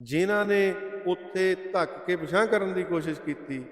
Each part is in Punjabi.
ਜਿਨ੍ਹਾਂ ਨੇ ਉੱਥੇ ਧੱਕ ਕੇ ਪਛਾਣ ਕਰਨ ਦੀ ਕੋਸ਼ਿਸ਼ ਕੀਤੀ,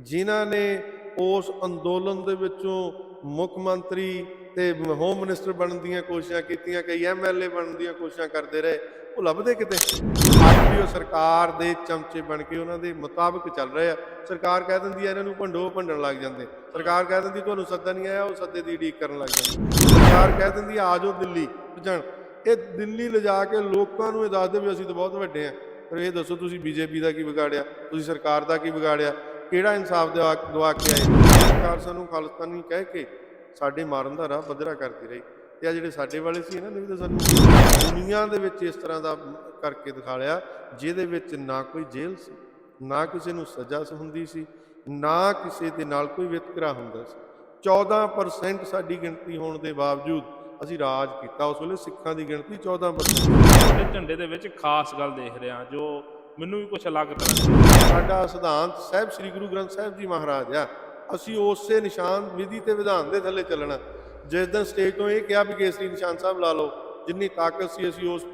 ਜਿਨ੍ਹਾਂ ਨੇ ਉਸ ਅੰਦੋਲਨ ਦੇ ਵਿੱਚੋਂ ਮੁੱਖ ਮੰਤਰੀ ਤੇ ਹੋਮ ਮਿਨਿਸਟਰ ਬਣਨ ਦੀਆਂ ਕੋਸ਼ਿਸ਼ਾਂ ਕੀਤੀਆਂ, ਕਈ ਐਮਐਲਏ ਬਣਨ ਦੀਆਂ ਕੋਸ਼ਿਸ਼ਾਂ ਕਰਦੇ ਰਹੇ, ਉਹ ਲੱਭਦੇ ਕਿਤੇ? ਅੱਜ ਵੀ ਉਹ ਸਰਕਾਰ ਦੇ ਚਮਚੇ ਬਣ ਕੇ ਉਹਨਾਂ ਦੇ ਮੁਤਾਬਕ ਚੱਲ ਰਹੇ ਆ। ਸਰਕਾਰ ਕਹਿ ਦਿੰਦੀ ਆ ਇਹਨਾਂ ਨੂੰ ਭੰਡੋ ਭੰਡਣ ਲੱਗ ਜਾਂਦੇ। ਸਰਕਾਰ ਕਹਿ ਦਿੰਦੀ ਤੁਹਾਨੂੰ ਸੱਦਾ ਨਹੀਂ ਆਇਆ, ਉਹ ਸੱਦੇ ਦੀ ਉਡੀਕ ਕਰਨ ਲੱਗ ਜਾਂਦੇ। ਸਰਕਾਰ ਕਹਿ ਦਿੰਦੀ ਆ ਜਾਓ ਦਿੱਲੀ ਜਾਣ ਇਹ ਦਿੱਲੀ ਲਿਜਾ ਕੇ ਲੋਕਾਂ ਨੂੰ ਇਹ ਦੱਸਦੇ ਵੀ ਅਸੀਂ ਤਾਂ ਬਹੁਤ ਵੱਡੇ ਆ। ਪਰ ਇਹ ਦੱਸੋ ਤੁਸੀਂ ਬੀਜੇਪੀ ਦਾ ਕੀ ਵਿਗਾੜਿਆ? ਤੁਸੀਂ ਸਰਕਾਰ ਦਾ ਕੀ ਵਿਗਾੜਿਆ? ਕਿਹੜਾ ਇਨਸਾਫ ਦਵਾ ਦਵਾ ਕੇ ਆਏ? ਸਰਕਾਰ ਸਾਨੂੰ ਖਾਲਸਤਾਨੀ ਕਹਿ ਕੇ ਸਾਡੇ ਮਾਰਨ ਦਾ ਰਾਹ ਬਦਰਾ ਕਰਦੀ ਰਹੀ। ਤੇ ਆ ਜਿਹੜੇ ਸਾਡੇ ਵਾਲੇ ਸੀ, ਇਹਨਾਂ ਨੇ ਵੀ ਤਾਂ ਸਾਨੂੰ ਦੁਨੀਆ ਦੇ ਵਿੱਚ ਇਸ ਤਰ੍ਹਾਂ ਦਾ ਕਰਕੇ ਦਿਖਾ ਲਿਆ, ਜਿਹਦੇ ਵਿੱਚ ਨਾ ਕੋਈ ਜੇਲ੍ਹ ਸੀ, ਨਾ ਕਿਸੇ ਨੂੰ ਸਜ਼ਾ ਹੁੰਦੀ ਸੀ, ਨਾ ਕਿਸੇ ਦੇ ਨਾਲ ਕੋਈ ਵਿਤਕਰਾ ਹੁੰਦਾ ਸੀ। 14% ਸਾਡੀ ਗਿਣਤੀ ਹੋਣ ਦੇ ਬਾਵਜੂਦ ਅਸੀਂ ਰਾਜ ਕੀਤਾ ਉਸ ਵੇਲੇ ਸਿੱਖਾਂ ਦੀ ਗਿਣਤੀ 14% ਤੇ ਝੰਡੇ ਦੇ ਵਿੱਚ ਖਾਸ ਗੱਲ ਦੇਖ ਰਿਹਾ ਜੋ ਮੈਨੂੰ ਵੀ ਕੁਝ ਅਲੱਗ ਤਰ੍ਹਾਂ ਸਾਡਾ ਸਿਧਾਂਤ ਸਾਹਿਬ ਸ੍ਰੀ ਗੁਰੂ ਗ੍ਰੰਥ ਸਾਹਿਬ ਜੀ ਮਹਾਰਾਜ ਆ। ਅਸੀਂ ਉਸੇ ਨਿਸ਼ਾਨ ਵਿਧੀ ਤੇ ਵਿਧਾਨ ਦੇ ਥੱਲੇ ਚੱਲਣਾ। ਜਿਸ ਦਿਨ ਸਟੇਜ ਤੋਂ ਇਹ ਕਿਹਾ ਵੀ ਕੇਸਰੀ ਨਿਸ਼ਾਨ ਸਾਹਿਬ ਲਾ ਲਓ ਜਿੰਨੀ ਤਾਕਤ ਸੀ ਅਸੀਂ ਉਸ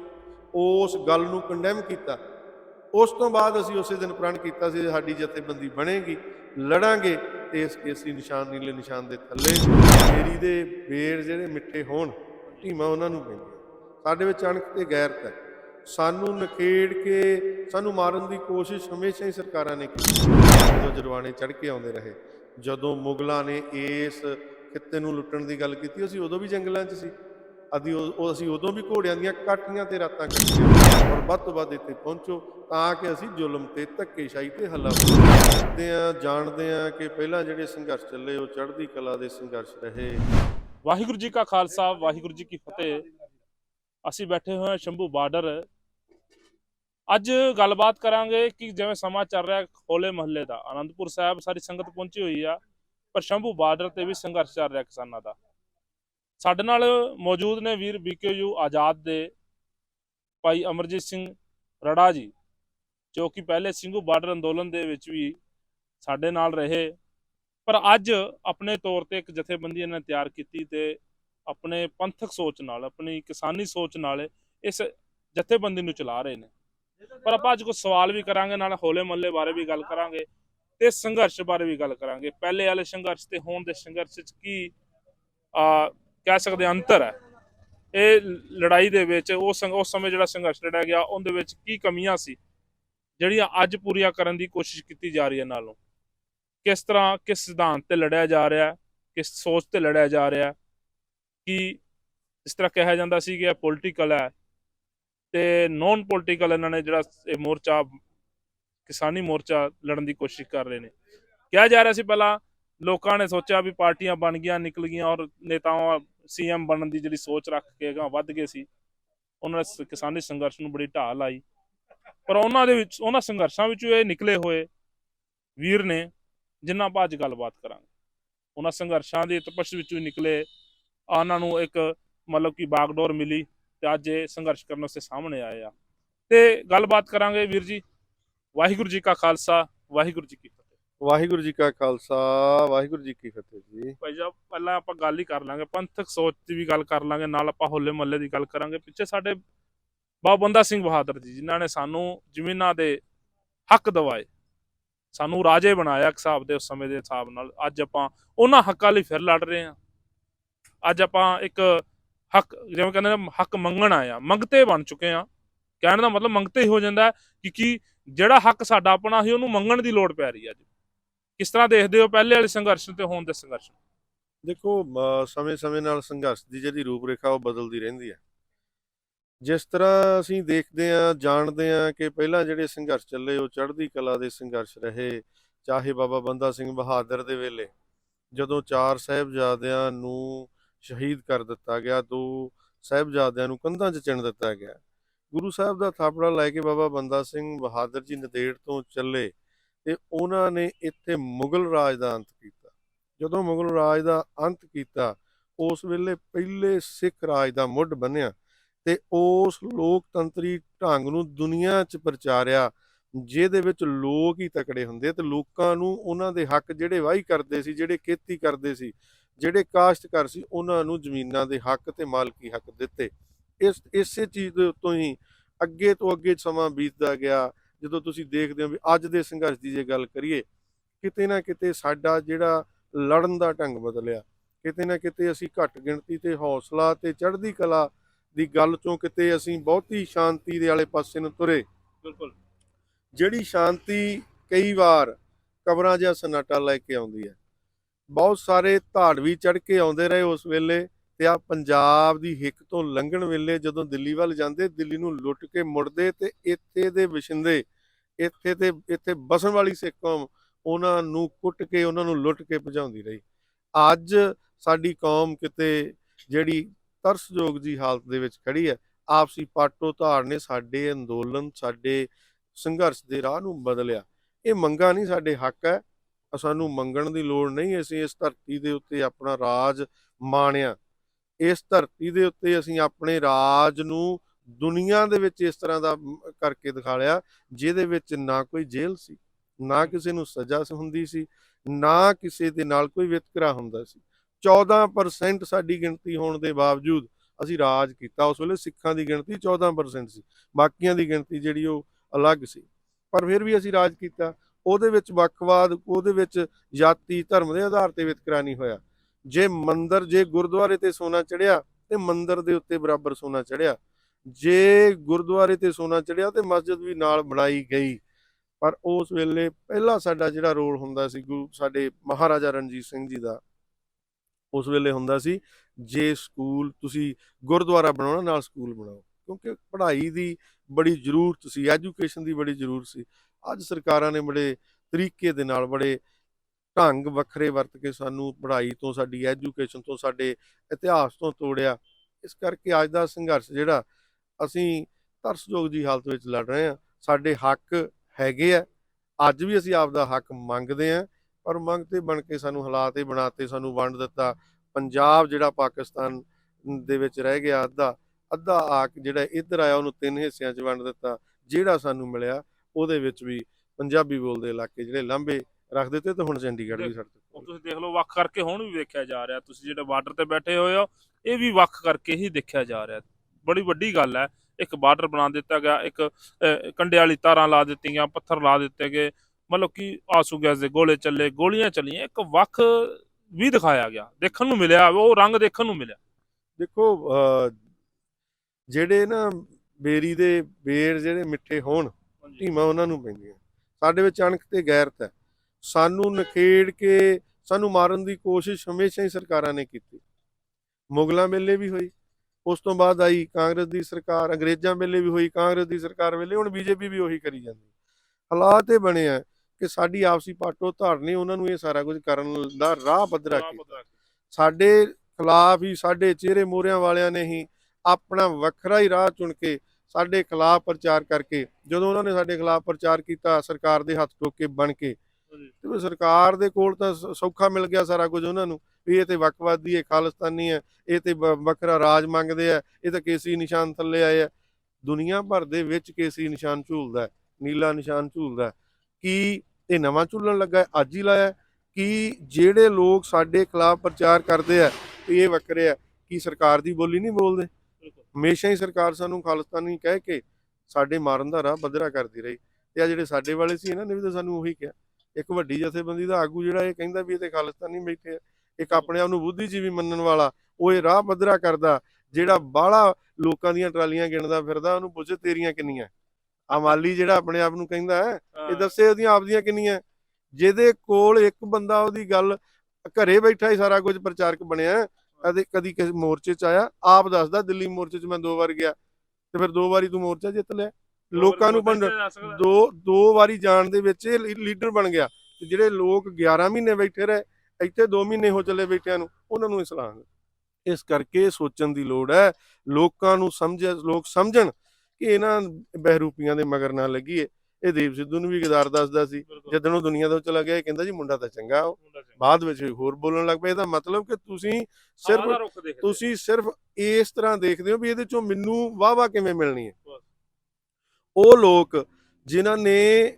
ਉਸ ਗੱਲ ਨੂੰ ਕੰਡੈਮ ਕੀਤਾ। ਉਸ ਤੋਂ ਬਾਅਦ ਅਸੀਂ ਉਸੇ ਦਿਨ ਪ੍ਰਣ ਕੀਤਾ ਸੀ ਸਾਡੀ ਜਥੇਬੰਦੀ ਬਣੇਗੀ ਲੜਾਂਗੇ। ਇਸ ਕੇਸਰੀ ਨਿਸ਼ਾਨ ਨੀਲੇ ਨਿਸ਼ਾਨ ਦੇ ਥੱਲੇ। ਮੇਰੀ ਦੇ ਵੇਰ ਜਿਹੜੇ ਮਿੱਠੇ ਹੋਣ, ਧੀਮਾ ਉਹਨਾਂ ਨੂੰ ਪੈਂਦੀਆਂ। ਸਾਡੇ ਵਿੱਚ ਅਣਖ ਤੇ ਗੈਰਤ ਹੈ ਸਾਨੂੰ ਨਖੇੜ ਕੇ, ਸਾਨੂੰ ਮਾਰਨ ਦੀ ਕੋਸ਼ਿਸ਼ ਹਮੇਸ਼ਾ ਹੀ ਸਰਕਾਰਾਂ ਨੇ ਕੀਤੀ। ਜਦੋਂ ਜਰਵਾਣੇ ਚੜ ਕੇ ਆਉਂਦੇ ਰਹੇ, ਜਦੋਂ ਮੁਗਲਾਂ ਨੇ ਇਸ ਖਿੱਤੇ ਨੂੰ ਲੁੱਟਣ ਦੀ ਗੱਲ ਕੀਤੀ, ਅਸੀਂ ਉਦੋਂ ਵੀ ਜੰਗਲਾਂ 'ਚ ਸੀ। ਅਦੀ ਉਹ ਅਸੀਂ ਉਦੋਂ ਵੀ ਘੋੜਿਆਂ ਦੀਆਂ ਕਾਟੀਆਂ ਤੇ ਰਾਤਾਂ ਕੱਟੀਆਂ ਔਰ ਵੱਧ ਤੋਂ ਵੱਧ ਇੱਥੇ ਪਹੁੰਚੋ ਤਾਂ ਕਿ ਅਸੀਂ ਜ਼ੁਲਮ ਤੇ ਧੱਕੇਸ਼ਾਹੀ ਤੇ ਹੱਲਾ ਕਰਦੇ ਆ ਜਾਣਦੇ ਆ ਕਿ ਪਹਿਲਾਂ ਜਿਹੜੇ ਸੰਘਰਸ਼ ਚੱਲੇ, ਉਹ ਚੜ੍ਹਦੀ ਕਲਾ ਦੇ ਸੰਘਰਸ਼ ਰਹੇ। ਵਾਹਿਗੁਰੂ ਜੀ ਕਾ ਖਾਲਸਾ, ਵਾਹਿਗੁਰੂ ਜੀ ਕੀ ਫਤਿਹ। ਅਸੀਂ ਬੈਠੇ ਹੋਏ ਹਾਂ ਸ਼ੰਭੂ ਬਾਰਡਰ। ਅੱਜ ਗੱਲਬਾਤ ਕਰਾਂਗੇ ਕਿ ਜਿਵੇਂ ਸਮਾਂ ਚੱਲ ਰਿਹਾ ਹੋਲੇ ਮਹੱਲੇ ਦਾ। ਆਨੰਦਪੁਰ ਸਾਹਿਬ ਸਾਰੀ ਸੰਗਤ ਪਹੁੰਚੀ ਹੋਈ ਆ, ਪਰ ਸ਼ੰਭੂ ਬਾਰਡਰ ਤੇ ਵੀ ਸੰਘਰਸ਼ ਚੱਲ ਰਿਹਾ ਕਿਸਾਨਾਂ ਦਾ। ਸਾਡੇ ਨਾਲ ਮੌਜੂਦ ਨੇ ਵੀਰ ਬੀਕੇਯੂ ਆਜ਼ਾਦ ਦੇ ਭਾਈ ਅਮਰਜੀਤ ਸਿੰਘ ਰੜਾ ਜੀ, ਜੋ ਕਿ ਪਹਿਲੇ ਸਿੰਘੂ ਬਾਰਡਰ ਅੰਦੋਲਨ ਦੇ ਵਿੱਚ ਵੀ ਸਾਡੇ ਨਾਲ ਰਹੇ। ਪਰ ਅੱਜ ਆਪਣੇ ਤੌਰ ਤੇ ਇੱਕ ਜਥੇਬੰਦੀ ਇਹਨਾਂ ਨੇ ਤਿਆਰ ਕੀਤੀ ਤੇ ਆਪਣੇ ਪੰਥਕ ਸੋਚ ਨਾਲ, ਆਪਣੀ ਕਿਸਾਨੀ ਸੋਚ ਨਾਲ ਇਸ ਜਥੇਬੰਦੀ ਨੂੰ ਚਲਾ ਰਹੇ ਨੇ। ਪਰ ਆਪਾਂ ਅੱਜ ਕੁਝ ਸਵਾਲ ਵੀ ਕਰਾਂਗੇ, ਨਾਲ ਹੋਲੇ ਮਹੱਲੇ ਬਾਰੇ ਵੀ ਗੱਲ ਕਰਾਂਗੇ ਤੇ ਸੰਘਰਸ਼ ਬਾਰੇ ਵੀ ਗੱਲ ਕਰਾਂਗੇ। ਪਹਿਲੇ ਵਾਲੇ ਸੰਘਰਸ਼ ਤੇ ਹੋਣ ਦੇ ਸੰਘਰਸ਼ ਵਿੱਚ ਕੀ ਆ ਕਹਿ ਸਕਦੇ ਅੰਤਰ ਹੈ। ਇਹ ਲੜਾਈ ਦੇ ਵਿੱਚ ਉਸ ਸੰਘ- ਉਸ ਸਮੇਂ ਜਿਹੜਾ ਸੰਘਰਸ਼ ਲੜਿਆ ਗਿਆ, ਉਹਦੇ ਵਿੱਚ ਕੀ ਕਮੀਆਂ ਸੀ, ਜਿਹੜੀਆਂ ਅੱਜ ਪੂਰੀਆਂ ਕਰਨ ਦੀ ਕੋਸ਼ਿਸ਼ ਕੀਤੀ ਜਾ ਰਹੀ ਹੈ ਨਾਲੋਂ? ਕਿਸ ਤਰ੍ਹਾਂ, ਕਿਸ ਸਿਧਾਂਤ ਤੇ ਲੜਿਆ ਜਾ ਰਿਹਾ ਕਿਸ ਸੋਚ ਤੇ ਲੜਿਆ ਜਾ ਰਿਹਾ ਹੈ? ਕਿ ਇਸ ਤਰ੍ਹਾਂ ਕਿਹਾ ਜਾਂਦਾ ਸੀ ਕਿ ਇਹ ਪੋਲੀਟੀਕਲ ਹੈ? ਤੇ ਨੌਨ ਪੋਲੀਟੀਕਲ ਇਹਨਾਂ ਨੇ ਜਿਹੜਾ ਇਹ ਮੋਰਚਾ, ਕਿਸਾਨੀ ਮੋਰਚਾ ਲੜਨ ਦੀ ਕੋਸ਼ਿਸ਼ ਕਰ ਰਹੇ ਨੇ। ਕਿਹਾ ਜਾ ਰਿਹਾ ਸੀ ਪਹਿਲਾਂ ਲੋਕਾਂ ਨੇ ਸੋਚਿਆ ਵੀ ਪਾਰਟੀਆਂ ਬਣ ਗਈਆਂ, ਨਿਕਲ ਗਈਆਂ ਔਰ ਨੇਤਾਵਾਂ ਸੀਐਮ ਬਣਨ ਦੀ ਜਿਹੜੀ ਸੋਚ ਰੱਖ ਕੇ ਅਗਾਂਹ ਵੱਧ ਗਏ ਸੀ, ਉਹਨਾਂ ਨੇ ਕਿਸਾਨੀ ਸੰਘਰਸ਼ ਨੂੰ ਬੜੀ ਢਾਹ ਲਾਈ। ਪਰ ਉਹਨਾਂ ਦੇ ਵਿੱਚ, ਉਹਨਾਂ ਸੰਘਰਸ਼ਾਂ ਵਿੱਚੋਂ ਇਹ ਨਿਕਲੇ ਹੋਏ ਵੀਰ ਨੇ, ਜਿਨ੍ਹਾਂ ਆਪਾਂ ਅੱਜ ਗੱਲਬਾਤ ਕਰਾਂਗੇ। ਉਹਨਾਂ ਸੰਘਰਸ਼ਾਂ ਦੀ ਤਪਸ਼ ਵਿੱਚੋਂ ਹੀ ਨਿਕਲੇ ਉਹਨਾਂ ਨੂੰ ਇੱਕ ਮਤਲਬ ਕਿ ਬਾਗਡੋਰ ਮਿਲੀ ਤੇ ਅੱਜ ਇਹ ਸੰਘਰਸ਼ ਕਰਨ ਵਾਸਤੇ ਸਾਹਮਣੇ ਆਏ ਆ। ਤੇ ਗੱਲਬਾਤ ਕਰਾਂਗੇ ਵੀਰ ਜੀ। ਵਾਹਿਗੁਰੂ ਜੀ ਕਾ ਖਾਲਸਾ, ਵਾਹਿਗੁਰੂ ਜੀ ਕੀ ਵਾਹਿਗੁਰੂ ਜੀ ਕਾ ਖਾਲਸਾ, ਵਾਹਿਗੁਰੂ ਜੀ ਕੀ ਫਤਿਹ ਜੀ। ਭਾਈ ਸਾਹਿਬ, ਪਹਿਲਾਂ ਆਪਾਂ ਗੱਲ ਹੀ ਕਰ ਲਾਂਗੇ, ਪੰਥਕ ਸੋਚ ਦੀ ਵੀ ਗੱਲ ਕਰ ਲਾਂਗੇ, ਨਾਲ ਆਪਾਂ ਹੋਲੇ ਮਹੱਲੇ ਦੀ ਗੱਲ ਕਰਾਂਗੇ। ਪਿੱਛੇ ਸਾਡੇ ਬਾਬਾ ਬੰਦਾ ਸਿੰਘ ਬਹਾਦਰ ਜੀ, ਜਿਨ੍ਹਾਂ ਨੇ ਸਾਨੂੰ ਜ਼ਮੀਨਾਂ ਦੇ ਹੱਕ ਦਿਵਾਏ, ਸਾਨੂੰ ਰਾਜੇ ਬਣਾਇਆ ਇੱਕ ਹਿਸਾਬ ਦੇ ਉਸ ਸਮੇਂ ਦੇ ਹਿਸਾਬ ਨਾਲ। ਅੱਜ ਆਪਾਂ ਉਹਨਾਂ ਹੱਕਾਂ ਲਈ ਫਿਰ ਲੜ ਰਹੇ ਹਾਂ। ਅੱਜ ਆਪਾਂ ਇੱਕ ਹੱਕ, ਜਿਵੇਂ ਕਹਿੰਦੇ ਨੇ, ਹੱਕ ਮੰਗਣ ਆਏ ਆ ਮੰਗਤੇ ਬਣ ਚੁੱਕੇ ਆ ਕਹਿਣ ਦਾ ਮਤਲਬ ਮੰਗਤੇ ਹੀ ਹੋ ਜਾਂਦਾ ਹੈ ਕਿ ਕੀ ਜਿਹੜਾ ਹੱਕ ਸਾਡਾ ਆਪਣਾ ਸੀ, ਉਹਨੂੰ ਮੰਗਣ ਦੀ ਲੋੜ ਪੈ ਰਹੀ ਹੈ ਅੱਜ। ਕਿਸ ਤਰ੍ਹਾਂ ਦੇਖਦੇ ਹੋ ਪਹਿਲੇ ਵਾਲੇ ਸੰਘਰਸ਼ ਤੇ ਹੁਣ ਦੇ ਸੰਘਰਸ਼ ਦੇਖੋ ਸਮੇਂ-ਸਮੇਂ ਨਾਲ ਸੰਘਰਸ਼ ਦੀ ਜਿਹੜੀ ਰੂਪਰੇਖਾ ਉਹ ਬਦਲਦੀ ਰਹਿੰਦੀ ਹੈ। ਜਿਸ ਤਰ੍ਹਾਂ ਅਸੀਂ ਦੇਖਦੇ ਹਾਂ, ਜਾਣਦੇ ਹਾਂ ਕਿ ਪਹਿਲਾਂ ਜਿਹੜੇ ਸੰਘਰਸ਼ ਚੱਲੇ, ਉਹ ਚੜ੍ਹਦੀ ਕਲਾ ਦੇ ਸੰਘਰਸ਼ ਰਹੇ। ਚਾਹੇ ਬਾਬਾ ਬੰਦਾ ਸਿੰਘ ਬਹਾਦਰ ਦੇ ਵੇਲੇ, ਜਦੋਂ ਚਾਰ ਸਾਹਿਬਜ਼ਾਦਿਆਂ ਨੂੰ ਸ਼ਹੀਦ ਕਰ ਦਿੱਤਾ ਗਿਆ, ਦੋ ਸਾਹਿਬਜ਼ਾਦਿਆਂ ਨੂੰ ਕੰਧਾਂ 'ਚ ਚਿਣ ਦਿੱਤਾ ਗਿਆ। ਗੁਰੂ ਸਾਹਿਬ ਦਾ ਥਾਪੜਾ ਲੈ ਕੇ ਬਾਬਾ ਬੰਦਾ ਸਿੰਘ ਬਹਾਦਰ ਜੀ ਨਦੇੜ ਤੋਂ ਚੱਲੇ ਤੇ ਉਹਨਾਂ ਨੇ ਇੱਥੇ ਮੁਗਲ ਰਾਜ ਦਾ ਅੰਤ ਕੀਤਾ। ਜਦੋਂ ਮੁਗਲ ਰਾਜ ਦਾ ਅੰਤ ਕੀਤਾ, ਉਸ ਵੇਲੇ ਪਹਿਲੇ ਸਿੱਖ ਰਾਜ ਦਾ ਮੁੱਢ ਬੰਨਿਆ ਤੇ ਉਸ ਲੋਕਤੰਤਰੀ ਢੰਗ ਨੂੰ ਦੁਨੀਆ 'ਚ ਪ੍ਰਚਾਰਿਆ, ਜਿਹਦੇ ਵਿੱਚ ਲੋਕ ਹੀ ਤਕੜੇ ਹੁੰਦੇ ਤੇ ਲੋਕਾਂ ਨੂੰ ਉਹਨਾਂ ਦੇ ਹੱਕ ਜਿਹੜੇ ਵਾਹੀ ਕਰਦੇ ਸੀ, ਜਿਹੜੇ ਖੇਤੀ ਕਰਦੇ ਸੀ, ਜਿਹੜੇ ਕਾਸ਼ਤਕਾਰ ਸੀ, ਉਹਨਾਂ ਨੂੰ ਜ਼ਮੀਨਾਂ ਦੇ ਹੱਕ ਤੇ ਮਾਲਕੀ ਹੱਕ ਦਿੱਤੇ। ਇਸ, ਇਸੇ ਚੀਜ਼ ਦੇ ਉੱਤੋਂ ਹੀ ਅੱਗੇ ਤੋਂ ਅੱਗੇ ਸਮਾਂ ਬੀਤਦਾ ਗਿਆ। ਜਦੋਂ ਤੁਸੀਂ ਦੇਖਦੇ ਹੋ ਵੀ ਅੱਜ ਦੇ ਸੰਘਰਸ਼ ਦੀ ਜੇ ਗੱਲ ਕਰੀਏ ਕਿਤੇ ਨਾ ਕਿਤੇ ਸਾਡਾ ਜਿਹੜਾ ਲੜਨ ਦਾ ਢੰਗ ਬਦਲਿਆ। ਕਿਤੇ ਨਾ ਕਿਤੇ ਅਸੀਂ ਘੱਟ ਗਿਣਤੀ ਤੇ ਹੌਸਲਾ ਤੇ ਚੜ੍ਹਦੀ ਕਲਾ ਦੀ ਗੱਲ ਤੋਂ ਕਿਤੇ ਅਸੀਂ ਬਹੁਤੀ ਸ਼ਾਂਤੀ ਦੇ ਵਾਲੇ ਪਾਸੇ ਨੂੰ ਤੁਰੇ। ਬਿਲਕੁਲ। ਜਿਹੜੀ ਸ਼ਾਂਤੀ ਕਈ ਵਾਰ ਕਬਰਾਂ ਜਿਹਾ ਸਨਾਟਾ ਲੈ ਕੇ ਆਉਂਦੀ ਹੈ। ਬਹੁਤ ਸਾਰੇ ਧਾੜਵੀ ਚੜ ਕੇ ਆਉਂਦੇ ਰਹੇ ਉਸ ਵੇਲੇ। ਤੇ ਆ ਪੰਜਾਬ ਦੀ ਹਿੱਕ ਤੋਂ ਲੰਘਣ ਵੇਲੇ ਜਦੋਂ ਦਿੱਲੀ ਵੱਲ ਜਾਂਦੇ, ਦਿੱਲੀ ਨੂੰ ਲੁੱਟ ਕੇ ਮੁੜਦੇ ਤੇ ਇੱਥੇ ਦੇ ਵਸਿੰਦੇ, ਇੱਥੇ ਤੇ, ਇੱਥੇ ਬਸਣ ਵਾਲੀ ਸਿੱਖ ਕੌਮ ਉਹਨਾਂ ਨੂੰ ਕੁੱਟ ਕੇ, ਉਹਨਾਂ ਨੂੰ ਲੁੱਟ ਕੇ ਭਜਾਉਂਦੀ ਰਹੀ। ਅੱਜ ਸਾਡੀ ਕੌਮ ਕਿਤੇ ਜਿਹੜੀ ਤਰਸਯੋਗ ਜੀ ਹਾਲਤ ਦੇ ਵਿੱਚ ਖੜੀ ਹੈ, ਆਪਸੀ ਪਾਟੋ ਧਾਰ ਨੇ ਸਾਡੇ ਅੰਦੋਲਨ, ਸਾਡੇ ਸੰਘਰਸ਼ ਦੇ ਰਾਹ ਨੂੰ ਬਦਲਿਆ। ਇਹ ਮੰਗਾ ਨਹੀਂ ਸਾਡੇ ਹੱਕ ਹੈ, ਸਾਨੂੰ ਮੰਗਣ ਦੀ ਲੋੜ ਨਹੀਂ, ਅਸੀਂ ਇਸ ਧਰਤੀ ਦੇ ਉੱਤੇ ਆਪਣਾ ਰਾਜ ਮਾਣਿਆ। ਇਸ ਧਰਤੀ ਦੇ ਉੱਤੇ ਅਸੀਂ ਆਪਣੇ ਰਾਜ ਨੂੰ ਦੁਨੀਆ ਦੇ ਵਿੱਚ ਇਸ ਤਰ੍ਹਾਂ ਦਾ ਕਰਕੇ ਦਿਖਾ ਲਿਆ, ਜਿਹਦੇ ਵਿੱਚ ਨਾ ਕੋਈ ਜੇਲ੍ਹ ਸੀ, ਨਾ ਕਿਸੇ ਨੂੰ ਸਜ਼ਾ ਹੁੰਦੀ ਸੀ, ਨਾ ਕਿਸੇ ਦੇ ਨਾਲ ਕੋਈ ਵਿਤਕਰਾ ਹੁੰਦਾ ਸੀ। 14% ਸਾਡੀ ਗਿਣਤੀ ਹੋਣ ਦੇ ਬਾਵਜੂਦ ਅਸੀਂ ਰਾਜ ਕੀਤਾ, ਉਸ ਵੇਲੇ ਸਿੱਖਾਂ ਦੀ ਗਿਣਤੀ 14% ਸੀ, ਬਾਕੀਆਂ ਦੀ ਗਿਣਤੀ ਜਿਹੜੀ ਉਹ ਅਲੱਗ ਸੀ। ਪਰ ਫਿਰ ਵੀ ਅਸੀਂ ਰਾਜ ਕੀਤਾ, ਉਹਦੇ ਵਿੱਚ ਵੱਖਵਾਦ, ਉਹਦੇ ਵਿੱਚ ਜਾਤੀ, ਧਰਮ ਦੇ ਆਧਾਰ ਤੇ ਵਿਤਕਰਾ ਨਹੀਂ ਹੋਇਆ। ਜੇ ਮੰਦਰ, ਜੇ ਗੁਰਦੁਆਰੇ ਤੇ ਸੋਨਾ ਚੜਿਆ ਤੇ ਮੰਦਰ ਦੇ ਉੱਤੇ ਬਰਾਬਰ ਸੋਨਾ ਚੜਿਆ। ਜੇ ਗੁਰਦੁਆਰੇ ਤੇ ਸੋਨਾ ਚੜਿਆ ਤੇ ਮਸਜਿਦ ਵੀ ਨਾਲ ਬਣਾਈ ਗਈ। ਪਰ ਉਸ ਵੇਲੇ ਪਹਿਲਾ ਸਾਡਾ ਜਿਹੜਾ ਰੋਲ ਹੁੰਦਾ ਸੀ ਗੁਰੂ, ਸਾਡੇ ਮਹਾਰਾਜਾ ਰਣਜੀਤ ਸਿੰਘ ਜੀ ਦਾ, ਉਸ ਵੇਲੇ ਹੁੰਦਾ ਸੀ, ਜੇ ਸਕੂਲ ਤੁਸੀਂ ਗੁਰਦੁਆਰਾ ਬਣਾਉਣਾ, ਨਾਲ ਸਕੂਲ ਬਣਾਓ। ਕਿਉਂਕਿ ਪੜ੍ਹਾਈ ਦੀ ਬੜੀ ਜ਼ਰੂਰਤ ਸੀ, ਐਜੂਕੇਸ਼ਨ ਦੀ ਬੜੀ ਜ਼ਰੂਰਤ ਸੀ। ਅੱਜ ਸਰਕਾਰਾਂ ਨੇ ਬੜੇ ਤਰੀਕੇ ਦੇ ਨਾਲ, ਬੜੇ ਢੰਗ ਵੱਖਰੇ ਵਰਤ ਕੇ ਸਾਨੂੰ ਪੜ੍ਹਾਈ ਤੋਂ, ਸਾਡੀ ਐਜੂਕੇਸ਼ਨ ਤੋਂ, ਸਾਡੇ ਇਤਿਹਾਸ ਤੋਂ ਤੋੜਿਆ। ਇਸ ਕਰਕੇ ਅੱਜ ਦਾ ਸੰਘਰਸ਼ ਜਿਹੜਾ, ਅਸੀਂ ਤਰਸਯੋਗ ਦੀ ਹਾਲਤ ਵਿੱਚ ਲੜ ਰਹੇ ਹਾਂ। ਸਾਡੇ ਹੱਕ ਹੈਗੇ ਆ। ਅੱਜ ਵੀ ਅਸੀਂ ਆਪ ਦਾ ਹੱਕ ਮੰਗਦੇ ਆ ਪਰ ਮੰਗਤੇ ਬਣ ਕੇ ਸਾਨੂੰ ਹਾਲਾਤ ਇਹ ਬਣਾਤੇ, ਸਾਨੂੰ ਵੰਡ ਦਿੱਤਾ। ਪੰਜਾਬ ਜਿਹੜਾ ਪਾਕਿਸਤਾਨ ਦੇ ਵਿੱਚ ਰਹਿ ਗਿਆ, ਅੱਧਾ ਅੱਧਾ ਆਕ ਜਿਹੜਾ ਇੱਧਰ ਆਇਆ, ਉਹਨੂੰ ਤਿੰਨ ਹਿੱਸਿਆਂ 'ਚ ਵੰਡ ਦਿੱਤਾ, ਜਿਹੜਾ ਸਾਨੂੰ ਮਿਲਿਆ, ਉਹਦੇ ਵਿੱਚ ਵੀ ਪੰਜਾਬੀ ਬੋਲਦੇ ਇਲਾਕੇ ਜਿਹੜੇ ਲਾਂਭੇ ਰੱਖ ਦਿੱਤੇ ਤੇ ਹੁਣ ਚੰਡੀਗੜ੍ਹ ਵੀ ਛੱਡ ਹੁਣ ਤੁਸੀਂ ਦੇਖ ਲਓ ਵੱਖ ਕਰਕੇ ਹੁਣ ਵੀ ਵੇਖਿਆ ਜਾ ਰਿਹਾ। ਤੁਸੀਂ ਜਿਹੜੇ ਬਾਰਡਰ ਤੇ ਬੈਠੇ ਹੋਏ ਹੋ ਇਹ ਵੀ ਵੱਖ ਕਰਕੇ ਹੀ ਦੇਖਿਆ ਜਾ ਰਿਹਾ। ਬੜੀ ਵੱਡੀ ਗੱਲ ਹੈ। ਇੱਕ ਬਾਰਡਰ ਬਣਾ ਦਿੱਤਾ ਗਿਆ ਇੱਕ ਕੰਡੇ ਵਾਲੀ ਤਾਰਾਂ ਲਾ ਦਿੱਤੀਆਂ ਪੱਥਰ ਲਾ ਦਿੱਤੇ ਗਏ। ਮਤਲਬ ਕਿ ਆਸੂ ਗੈਸ ਦੇ ਗੋਲੇ ਚੱਲੇ ਗੋਲੀਆਂ ਚੱਲੀਆਂ। ਇੱਕ ਵੱਖ ਵੀ ਦਿਖਾਇਆ ਗਿਆ। ਦੇਖਣ ਨੂੰ ਮਿਲਿਆ ਉਹ ਰੰਗ ਦੇਖਣ ਨੂੰ ਮਿਲਿਆ। ਦੇਖੋ ਜਿਹੜੇ ਨਾ ਬੇਰੀ ਦੇ ਬੇਰ ਜਿਹੜੇ ਮਿੱਠੇ ਹੋਣ ਢੀਮਾਂ ਉਹਨਾਂ ਨੂੰ ਪੈਂਦੀਆਂ। ਸਾਡੇ ਵਿੱਚ ਅਣਖ ਤੇ ਗੈਰਤ ਹੈ। ਸਾਨੂੰ ਨਖੇੜ ਕੇ ਸਾਨੂੰ ਮਾਰਨ ਦੀ ਕੋਸ਼ਿਸ਼ ਹਮੇਸ਼ਾ ਹੀ ਸਰਕਾਰਾਂ ਨੇ ਕੀਤੀ। ਮੁਗਲਾਂ ਵੇਲੇ ਵੀ ਹੋਈ ਉਸ ਤੋਂ ਬਾਅਦ ਆਈ ਕਾਂਗਰਸ ਦੀ ਸਰਕਾਰ ਅੰਗਰੇਜ਼ਾਂ ਵੇਲੇ ਵੀ ਹੋਈ ਕਾਂਗਰਸ ਦੀ ਸਰਕਾਰ ਵੇਲੇ ਹੁਣ ਬੀਜੇਪੀ ਵੀ ਉਹੀ ਕਰੀ ਜਾਂਦੀ। ਹਾਲਾਤ ਇਹ ਬਣੇ ਆ ਕਿ ਸਾਡੀ ਆਪਸੀ ਪਾਟੋ ਧਾਰ ਨੇ ਉਹਨਾਂ ਨੂੰ ਇਹ ਸਾਰਾ ਕੁਝ ਕਰਨ ਦਾ ਰਾਹ ਪੱਧਰਾ ਕੀਤਾ। ਸਾਡੇ ਖਿਲਾਫ ਹੀ ਸਾਡੇ ਚਿਹਰੇ ਮੋਹਰਿਆਂ ਵਾਲਿਆਂ ਨੇ ਹੀ ਆਪਣਾ ਵੱਖਰਾ ਹੀ ਰਾਹ ਚੁਣ ਕੇ ਸਾਡੇ ਖਿਲਾਫ ਪ੍ਰਚਾਰ ਕਰਕੇ ਜਦੋਂ ਉਹਨਾਂ ਨੇ ਸਾਡੇ ਖਿਲਾਫ ਪ੍ਰਚਾਰ ਕੀਤਾ ਸਰਕਾਰ ਦੇ ਹੱਥ ਟੋਕੇ ਬਣ ਕੇ ਤੇ ਸਰਕਾਰ ਦੇ ਕੋਲ ਤਾਂ ਸੌਖਾ ਮਿਲ ਗਿਆ ਸਾਰਾ ਕੁਝ ਉਹਨਾਂ ਨੂੰ ਵੀ ਇਹ ਤੇ ਵੱਖਵਾਦੀ ਹੈ ਖਾਲਿਸਤਾਨੀ ਹੈ ਇਹ ਤੇ ਵੱਖਰਾ ਰਾਜ ਮੰਗਦੇ ਆ ਇਹ ਤਾਂ ਕੇਸੀ ਨਿਸ਼ਾਨ ਥੱਲੇ ਆਏ ਆ ਦੁਨੀਆ ਭਰ ਦੇ ਵਿੱਚ ਕੇਸੀ ਨਿਸ਼ਾਨ ਝੂਲਦਾ ਹੈ, ਨੀਲਾ ਨਿਸ਼ਾਨ ਝੂਲਦਾ। ਕੀ ਇਹ ਨਵਾਂ ਝੂਲਣ ਲੱਗਾ? ਅੱਜ ਹੀ ਲਾਇਆ? ਕਿ ਜਿਹੜੇ ਲੋਕ ਸਾਡੇ ਖਿਲਾਫ ਪ੍ਰਚਾਰ ਕਰਦੇ ਆ ਇਹ ਵੱਖਰੇ ਆ ਕੀ ਸਰਕਾਰ ਦੀ ਬੋਲੀ ਨਹੀਂ ਬੋਲਦੇ ਹਮੇਸ਼ਾ ਹੀ ਸਰਕਾਰ ਸਾਨੂੰ ਖਾਲਿਸਤਾਨੀ ਕਹਿ ਕੇ ਸਾਡੇ ਮਾਰਨ ਦਾ ਰਾਹ ਬੱਧਰਾ ਕਰਦੀ ਰਹੀ ਤੇ ਆ ਜਿਹੜੇ ਸਾਡੇ ਵਾਲੇ ਸੀ ਇਹਨਾਂ ਨੇ ਵੀ ਤਾਂ ਸਾਨੂੰ ਉਹੀ ਕਿਹਾ ਇੱਕ ਵੱਡੀ ਜਥੇਬੰਦੀ ਦਾ ਆਗੂ ਜਿਹੜਾ ਇਹ ਕਹਿੰਦਾ ਵੀ ਇਹ ਤੇ ਖਾਲਿਸਤਾਨੀ ਬੈਠੇ ਆ ਇੱਕ ਆਪਣੇ ਆਪ ਨੂੰ ਬੁੱਧੀਜੀਵੀ ਮੰਨਣ ਵਾਲਾ ਉਹ ਇਹ ਰਾਹ ਬੱਧਰਾ ਕਰਦਾ ਜਿਹੜਾ ਬਾਹਲਾ ਲੋਕਾਂ ਦੀਆਂ ਟਰਾਲੀਆਂ ਗਿਣਦਾ ਫਿਰਦਾ ਉਹਨੂੰ ਪੁੱਛੇ ਤੇਰੀਆਂ ਕਿੰਨੀਆਂ? ਆ ਮਾਲੀ ਜਿਹੜਾ ਆਪਣੇ ਆਪ ਨੂੰ ਕਹਿੰਦਾ ਹੈ ਇਹ ਦੱਸੇ ਉਹਦੀਆਂ ਆਪਦੀਆਂ ਕਿੰਨੀਆਂ? ਜਿਹਦੇ ਕੋਲ ਇੱਕ ਬੰਦਾ ਉਹਦੀ ਗੱਲ ਘਰੇ ਬੈਠਾ ਹੀ ਸਾਰਾ ਕੁਝ ਪ੍ਰਚਾਰਕ ਬਣਿਆ ਕਦੇ ਕਦੀ ਕਿਸੇ ਮੋਰਚੇ 'ਚ ਆਇਆ ਆਪ ਦੱਸਦਾ ਦਿੱਲੀ ਮੋਰਚੇ 'ਚ ਮੈਂ ਦੋ ਵਾਰ ਗਿਆ ਤੇ ਫਿਰ ਦੋ ਵਾਰੀ ਤੂੰ ਮੋਰਚਾ ਜਿੱਤ ਲਿਆ। ਲੋਕਾਂ ਨੂੰ ਵੰਡ ਦੋ ਦੋ ਵਾਰੀ ਜਾਣ ਦੇ ਵਿੱਚ ਇਹ ਲੀਡਰ ਬਣ ਗਿਆ ਤੇ ਜਿਹੜੇ ਲੋਕ 11 ਮਹੀਨੇ ਬੈਠੇ ਰਹੇ ਇੱਥੇ 2 ਮਹੀਨੇ ਹੋ ਚੱਲੇ ਬੈਠਿਆਂ ਨੂੰ ਉਹਨਾਂ ਨੂੰ ਇਸਲਾਮ ਇਸ ਕਰਕੇ ਸੋਚਣ ਦੀ ਲੋੜ ਹੈ ਲੋਕਾਂ ਨੂੰ ਸਮਝ ਲੋਕ ਸਮਝਣ ਕਿ ਇਹਨਾਂ ਬਹਿਰੂਪੀਆਂ ਦੇ ਮਗਰ ਨਾ ਲੱਗੀਏ। ਇਹ ਦੇਵ ਸਿੱਧੂ ਨੂੰ ਵੀ ਗਦਾਰ ਦੱਸਦਾ ਸੀ ਜਦੋਂ ਉਹ ਦੁਨੀਆ ਤੋਂ ਚਲਾ ਗਿਆ ਇਹ ਕਹਿੰਦਾ ਜੀ ਮੁੰਡਾ ਤਾਂ ਚੰਗਾ ਉਹ। ਬਾਅਦ ਵਿੱਚ ਹੋਰ ਬੋਲਣ ਲੱਗ ਪਿਆ ਇਹਦਾ ਮਤਲਬ ਕਿ ਤੁਸੀਂ ਸਿਰਫ ਤੁਸੀਂ ਸਿਰਫ ਇਸ ਤਰ੍ਹਾਂ ਦੇਖਦੇ ਹੋ ਵੀ ਇਹਦੇ ਚੋਂ ਮੈਨੂੰ ਵਾਹ ਵਾਹ ਕਿਵੇਂ ਮਿਲਣੀ ਹੈ। ਉਹ ਲੋਕ ਜਿਨ੍ਹਾਂ ਨੇ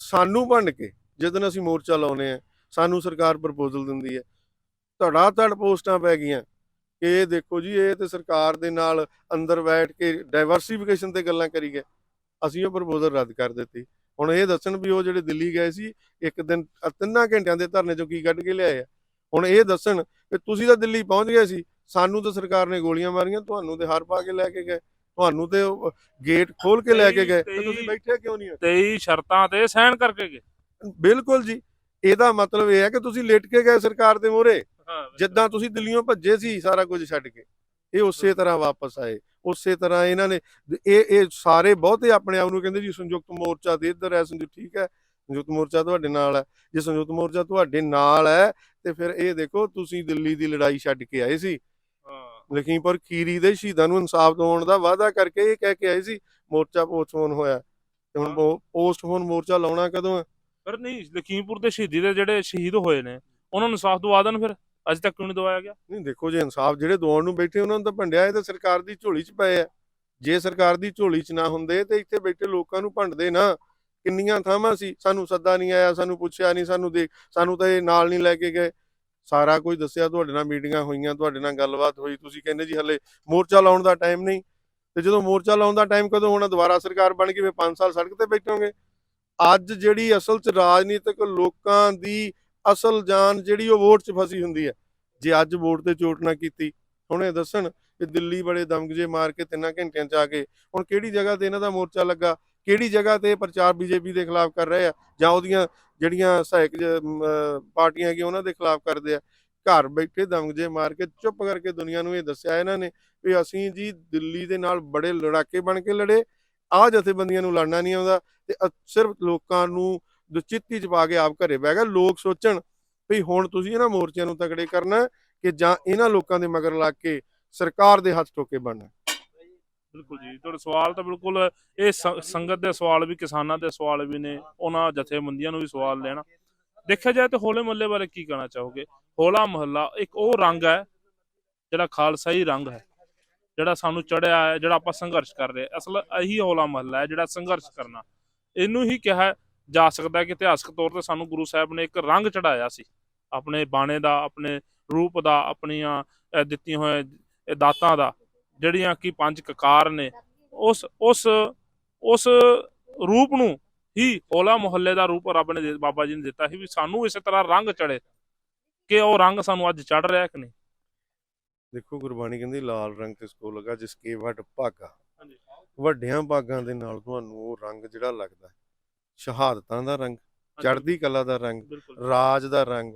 ਸਾਨੂੰ ਭੰਡ ਕੇ ਜਦੋਂ ਅਸੀਂ ਮੋਰਚਾ ਲਾਉਨੇ ਆ ਸਾਨੂੰ ਸਰਕਾਰ ਪ੍ਰਪੋਜ਼ਲ ਦਿੰਦੀ ਹੈ। ਧੜਾ ਧੜ ਪੋਸਟਾਂ ਪੈ ਗਈਆਂ ਕਿ ਇਹ ਦੇਖੋ ਜੀ, ਇਹ ਤੇ ਸਰਕਾਰ ਦੇ ਨਾਲ ਅੰਦਰ ਬੈਠ ਕੇ ਡਾਈਵਰਸਿਫਿਕੇਸ਼ਨ ਤੇ ਗੱਲਾਂ ਕਰੀ ਗਏ। ਅਸੀਂ ਉਹ ਪ੍ਰਪੋਜ਼ਲ ਰੱਦ ਕਰ ਦਿੱਤੀ। ਹੁਣ ਇਹ ਦੱਸਣ ਵੀ ਉਹ ਜਿਹੜੇ ਦਿੱਲੀ ਗਏ ਸੀ, ਇੱਕ ਦਿਨ ਤਿੰਨਾਂ ਘੰਟਿਆਂ ਦੇ ਧਰਨੇ ਚੋਂ ਕੀ ਕੱਢ ਕੇ ਲਿਆਏ ਆ? ਹੁਣ ਇਹ ਦੱਸਣ ਕਿ ਤੁਸੀਂ ਤਾਂ ਦਿੱਲੀ ਪਹੁੰਚ ਗਏ ਸੀ, ਸਾਨੂੰ ਤਾਂ ਸਰਕਾਰ ਨੇ ਗੋਲੀਆਂ ਮਾਰੀਆਂ, ਤੁਹਾਨੂੰ ਤੇ ਹਾਰ ਪਾ ਕੇ ਲੈ ਕੇ ਗਏ। ਤੁਹਾਨੂੰ ਤੇ ਗੇਟ ਖੋਲ ਕੇ ਲੈ ਕੇ ਗਏ। ਤੇ ਤੁਸੀਂ ਬੈਠੇ ਕਿਉਂ ਨਹੀਂ ਹੋ? 23 ਸ਼ਰਤਾਂ ਤੇ ਸਾਈਨ ਕਰਕੇ ਗਏ। ਬਿਲਕੁਲ ਜੀ। ਇਹਦਾ ਮਤਲਬ ਇਹ ਹੈ ਕਿ ਤੁਸੀਂ ਲਿਟ ਕੇ ਗਏ ਸਰਕਾਰ ਦੇ ਮੋਹਰੇ। ਜਿੱਦਾਂ ਤੁਸੀਂ ਦਿੱਲੀੋਂ ਭੱਜੇ ਸੀ ਸਾਰਾ ਕੁਝ ਛੱਡ ਕੇ। ਇਹ ਉਸੇ ਤਰ੍ਹਾਂ ਵਾਪਸ ਆਏ। ਉਸੇ ਤਰ੍ਹਾਂ ਇਹਨਾਂ ਨੇ ਇਹ ਇਹ ਸਾਰੇ ਬਹੁਤੇ ਆਪਣੇ ਆਪ ਨੂੰ ਕਹਿੰਦੇ ਜੀ ਸੰਯੁਕਤ ਮੋਰਚਾ ਤੇ ਇੱਧਰ ਹੈ ਸੰਯੁਕਤ ਠੀਕ ਹੈ। ਸੰਯੁਕਤ ਮੋਰਚਾ ਤੁਹਾਡੇ ਨਾਲ ਹੈ। ਜੇ ਸੰਯੁਕਤ ਮੋਰਚਾ ਤੁਹਾਡੇ ਨਾਲ ਹੈ ਤੇ ਫਿਰ ਇਹ ਦੇਖੋ ਤੁਸੀਂ ਦਿੱਲੀ ਦੀ ਲੜਾਈ ਛੱਡ ਕੇ ਆਏ ਸੀ। ਲਖੀਮਪੁਰ ਖੀਰੀ ਦੇ ਸ਼ਹੀਦਾਂ ਨੂੰ ਇਨਸਾਫ ਦਿਵਾਉਣ ਦਾ ਵਾਅਦਾ ਕਰਕੇ ਇਹ ਕਹਿ ਕੇ ਆਏ ਸੀ ਮੋਰਚਾ ਪੋਸਟਪੋਨ ਹੋਇਆ। ਤੇ ਹੁਣ ਪੋਸਟਪੋਨ ਮੋਰਚਾ ਲਾਉਣਾ ਕਦੋਂ ਹੈ ਪਰ ਨਹੀਂ ਲਖੀਮਪੁਰ ਦੇ ਸ਼ਹੀਦੀ ਦੇ ਜਿਹੜੇ ਸ਼ਹੀਦ ਹੋਏ ਨੇ ਉਹਨਾਂ ਨੂੰ ਸਾਥ ਦਵਾ ਦੇਣ ਫਿਰ? ਅਜੇ ਤੱਕ ਕਿਉਂ ਨਹੀਂ ਦਵਾਇਆ ਗਿਆ? ਨਹੀਂ ਦੇਖੋ ਜੇ ਇਨਸਾਫ ਜਿਹੜੇ ਦਵਾਉਣ ਨੂੰ ਬੈਠੇ ਉਹਨਾਂ ਨੂੰ ਤਾਂ ਭੰਡਿਆ ਇਹ ਤਾਂ ਸਰਕਾਰ ਦੀ ਝੋਲੀ 'ਚ ਪਏ ਆ। ਜੇ ਸਰਕਾਰ ਦੀ ਝੋਲੀ 'ਚ ਨਾ ਹੁੰਦੇ ਤੇ ਇੱਥੇ ਬੈਠੇ ਲੋਕਾਂ ਨੂੰ ਭੰਡਦੇ ਨਾ। ਕਿੰਨੀਆਂ ਥਾਵਾਂ ਸੀ? ਸਾਨੂੰ ਸੱਦਾ ਨਹੀਂ ਆਇਆ ਸਾਨੂੰ ਪੁੱਛਿਆ ਨਹੀਂ ਸਾਨੂੰ ਦੇਖ ਸਾਨੂੰ ਤਾਂ ਇਹ ਨਾਲ ਨਹੀਂ ਲੈ ਕੇ ਗਏ। ਸਾਰਾ ਕੁਝ ਦੱਸਿਆ, ਤੁਹਾਡੇ ਨਾਲ ਮੀਟਿੰਗਾਂ ਹੋਈਆਂ, ਤੁਹਾਡੇ ਨਾਲ ਗੱਲਬਾਤ ਹੋਈ। ਤੁਸੀਂ ਕਹਿੰਦੇ ਜੀ ਹਲੇ ਮੋਰਚਾ ਲਾਉਣ ਦਾ ਟਾਈਮ ਨਹੀਂ। ਤੇ ਜਦੋਂ ਮੋਰਚਾ ਲਾਉਣ ਦਾ ਟਾਈਮ ਕਦੋਂ ਹੋਣਾ? ਦੁਬਾਰਾ ਸਰਕਾਰ ਬਣ ਗਈ ਫਿਰ 5 ਸਾਲ ਸੜਕ ਤੇ ਬੈਠੋਗੇ। ਅੱਜ ਜਿਹੜੀ ਅਸਲ 'ਚ ਰਾਜਨੀਤਿਕ ਲੋਕਾਂ ਦੀ ਅਸਲ ਜਾਨ ਜਿਹੜੀ ਉਹ ਵੋਟ 'ਚ ਫਸੀ ਹੁੰਦੀ ਹੈ। ਜੇ ਅੱਜ ਵੋਟ ਤੇ ਚੋਟ ਨਾ ਕੀਤੀ, ਹੁਣ ਇਹ ਦੱਸਣ ਕਿ ਦਿੱਲੀ ਬੜੇ ਦਮਗਜੇ ਮਾਰ ਕੇ ਤਿੰਨਾਂ ਘੰਟਿਆਂ ਚ ਆ ਕੇ ਹੁਣ ਕਿਹੜੀ ਜਗ੍ਹਾ ਤੇ ਇਹਨਾਂ ਦਾ ਮੋਰਚਾ ਲੱਗਾ? ਕਿਹੜੀ ਜਗ੍ਹਾ ਤੇ ਪ੍ਰਚਾਰ ਬੀਜੇਪੀ ਦੇ ਖਿਲਾਫ ਕਰ ਰਹੇ ਆ ਜਾਂ ਉਹਦੀਆਂ ਜਿਹੜੀਆਂ ਸਹਾਇਕ ਪਾਰਟੀਆਂ ਹੈਗੀਆਂ ਉਹਨਾਂ ਦੇ ਖਿਲਾਫ ਕਰਦੇ ਆ? ਘਰ ਬੈਠੇ ਦਮਗਜੇ ਮਾਰ ਕੇ ਚੁੱਪ ਕਰਕੇ ਦੁਨੀਆ ਨੂੰ ਇਹ ਦੱਸਿਆ ਇਹਨਾਂ ਨੇ ਵੀ ਅਸੀਂ ਜੀ ਦਿੱਲੀ ਦੇ ਨਾਲ ਬੜੇ ਲੜਾਕੇ ਬਣ ਕੇ ਲੜੇ, ਆਹ ਜਥੇਬੰਦੀਆਂ ਨੂੰ ਲੜਨਾ ਨਹੀਂ ਆਉਂਦਾ ਤੇ ਸਿਰਫ ਲੋਕਾਂ ਨੂੰ ਦੁਚਿੱਤੀ ਚ ਪਾ ਕੇ ਆਪ ਘਰੇ ਬਹਿ ਗਏ। ਲੋਕ ਸੋਚਣ ਵੀ ਹੁਣ ਤੁਸੀਂ ਇਹਨਾਂ ਮੋਰਚਿਆਂ ਨੂੰ ਤਕੜੇ ਕਰਨਾ ਕਿ ਜਾਂ ਇਹਨਾਂ ਲੋਕਾਂ ਦੇ ਮਗਰ ਲੱਗ ਕੇ ਸਰਕਾਰ ਦੇ ਹੱਥ ਟੋਕੇ ਬਣਨਾ ਬਿਲਕੁਲ ਜੀ। ਤੁਹਾਡੇ ਸਵਾਲ ਤਾਂ ਬਿਲਕੁਲ ਇਹ ਸੰਗਤ ਦੇ ਸਵਾਲ ਵੀ, ਕਿਸਾਨਾਂ ਦੇ ਸਵਾਲ ਵੀ ਨੇ, ਉਹਨਾਂ ਜਥੇਬੰਦੀਆਂ ਨੂੰ ਵੀ ਸਵਾਲ ਲੈਣਾ। ਦੇਖਿਆ ਜਾਏ ਤਾਂ ਹੋਲੇ ਮਹੱਲੇ ਬਾਰੇ ਕੀ ਕਹਿਣਾ ਚਾਹੋਗੇ? ਹੋਲਾ ਮਹੱਲਾ ਇੱਕ ਉਹ ਰੰਗ ਹੈ, ਜਿਹੜਾ ਖਾਲਸਾਈ ਰੰਗ ਹੈ, ਜਿਹੜਾ ਸਾਨੂੰ ਚੜਿਆ ਹੈ, ਜਿਹੜਾ ਆਪਾਂ ਸੰਘਰਸ਼ ਕਰ ਰਹੇ ਅਸਲ ਇਹੀ ਹੋਲਾ ਮਹੱਲਾ ਹੈ, ਜਿਹੜਾ ਸੰਘਰਸ਼ ਕਰਨਾ। ਇਹਨੂੰ ਹੀ ਕਿਹਾ ਜਾ ਸਕਦਾ ਹੈ ਕਿ ਇਤਿਹਾਸਕ ਤੌਰ ਤੇ ਸਾਨੂੰ ਗੁਰੂ ਸਾਹਿਬ ਨੇ ਇੱਕ ਰੰਗ ਚੜਾਇਆ ਸੀ। ਆਪਣੇ ਬਾਣੇ ਦਾ, ਆਪਣੇ ਰੂਪ ਦਾ, ਆਪਣੀਆਂ ਦਿੱਤੀਆਂ ਹੋਏ ਦਾਤਾਂ ਦਾ। ਜਿਹੜੀਆਂ ਕਿ ਪੰਜ ਕਕਾਰ ਨੇ ਉਸ ਉਸ ਉਸ ਰੂਪ ਨੂੰ ਹੀ ਹੋਲਾ ਮੁਹੱਲੇ ਦਾ ਰੂਪ ਰੱਬ ਨੇ ਬਾਬਾ ਜੀ ਨੇ ਦਿੱਤਾ ਸੀ ਵੀ ਸਾਨੂੰ ਇਸੇ ਤਰ੍ਹਾਂ ਰੰਗ ਚੜੇ ਕਿ ਉਹ ਰੰਗ ਸਾਨੂੰ ਅੱਜ ਚੜ ਰਿਹਾ ਕਿ ਨਹੀਂ। ਦੇਖੋ ਗੁਰਬਾਣੀ ਕਹਿੰਦੀ ਲਾਲ ਰੰਗ ਤੇ ਸਕੋ ਲਗਾ ਜਿਸ ਕੇ ਵੱਡ ਭਾਗਾ। ਵੱਡਿਆਂ ਭਾਗਾਂ ਦੇ ਨਾਲ ਤੁਹਾਨੂੰ ਉਹ ਰੰਗ ਜਿਹੜਾ ਲੱਗਦਾ ਹੈ, ਸ਼ਹਾਦਤਾਂ ਦਾ ਰੰਗ ਚੜ੍ਹਦੀ ਕਲਾ ਦਾ ਰੰਗ ਰਾਜ ਦਾ ਰੰਗ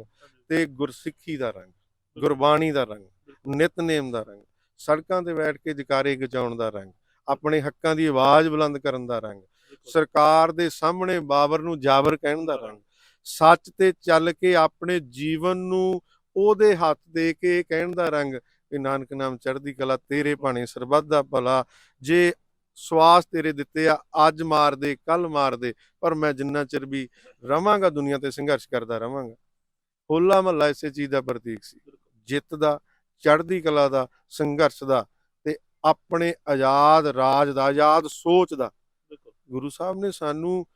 ਤੇ ਗੁਰਸਿੱਖੀ ਦਾ ਰੰਗ ਗੁਰਬਾਣੀ ਦਾ ਰੰਗ ਨਿਤਨੇਮ ਦਾ ਰੰਗ। ਸੜਕਾਂ ਤੇ ਬੈਠ ਕੇ ਜਕਾਰੇ ਗਜਾਉਣ ਦਾ ਰੰਗ ਆਪਣੇ ਹੱਕਾਂ ਦੀ ਆਵਾਜ਼ ਬੁਲੰਦ ਕਰਨ ਦਾ ਰੰਗ ਸਰਕਾਰ ਦੇ ਸਾਹਮਣੇ ਬਾਬਰ ਨੂੰ ਜਾਬਰ ਕਹਿਣ ਦਾ ਰੰਗ ਸੱਚ ਤੇ ਚੱਲ ਕੇ ਆਪਣੇ ਜੀਵਨ ਨੂੰ ਉਹਦੇ ਹੱਥ ਦੇ ਕੇ ਕਹਿਣ ਦਾ ਰੰਗ ਕਿ ਨਾਨਕ ਨਾਮ ਚੜ੍ਹਦੀ ਕਲਾ ਤੇਰੇ ਭਾਣੇ ਸਰਬੱਤ ਦਾ ਭਲਾ ਜੇ ਸਵਾਸ ਤੇਰੇ ਦਿੱਤੇ ਆ ਅੱਜ ਮਾਰ ਦੇ ਕੱਲ ਮਾਰ ਦੇ ਪਰ ਮੈਂ ਜਿੰਨਾ ਚਿਰ ਵੀ ਰਵਾਂਗਾ ਦੁਨੀਆ ਤੇ ਸੰਘਰਸ਼ ਕਰਦਾ ਰਵਾਂਗਾ। ਹੋਲਾ ਮਹੱਲਾ ਇਸੇ ਚੀਜ਼ ਦਾ ਪ੍ਰਤੀਕ ਸੀ ਜਿੱਤ ਦਾ ਚੜ੍ਹਦੀ ਕਲਾ ਦਾ ਸੰਘਰਸ਼ ਦਾ ਤੇ ਆਪਣੇ ਆਜ਼ਾਦ ਰਾਜ ਦਾ ਆਜ਼ਾਦ ਸੋਚ ਦਾ। ਗੁਰੂ ਸਾਹਿਬ ਨੇ ਸਾਨੂੰ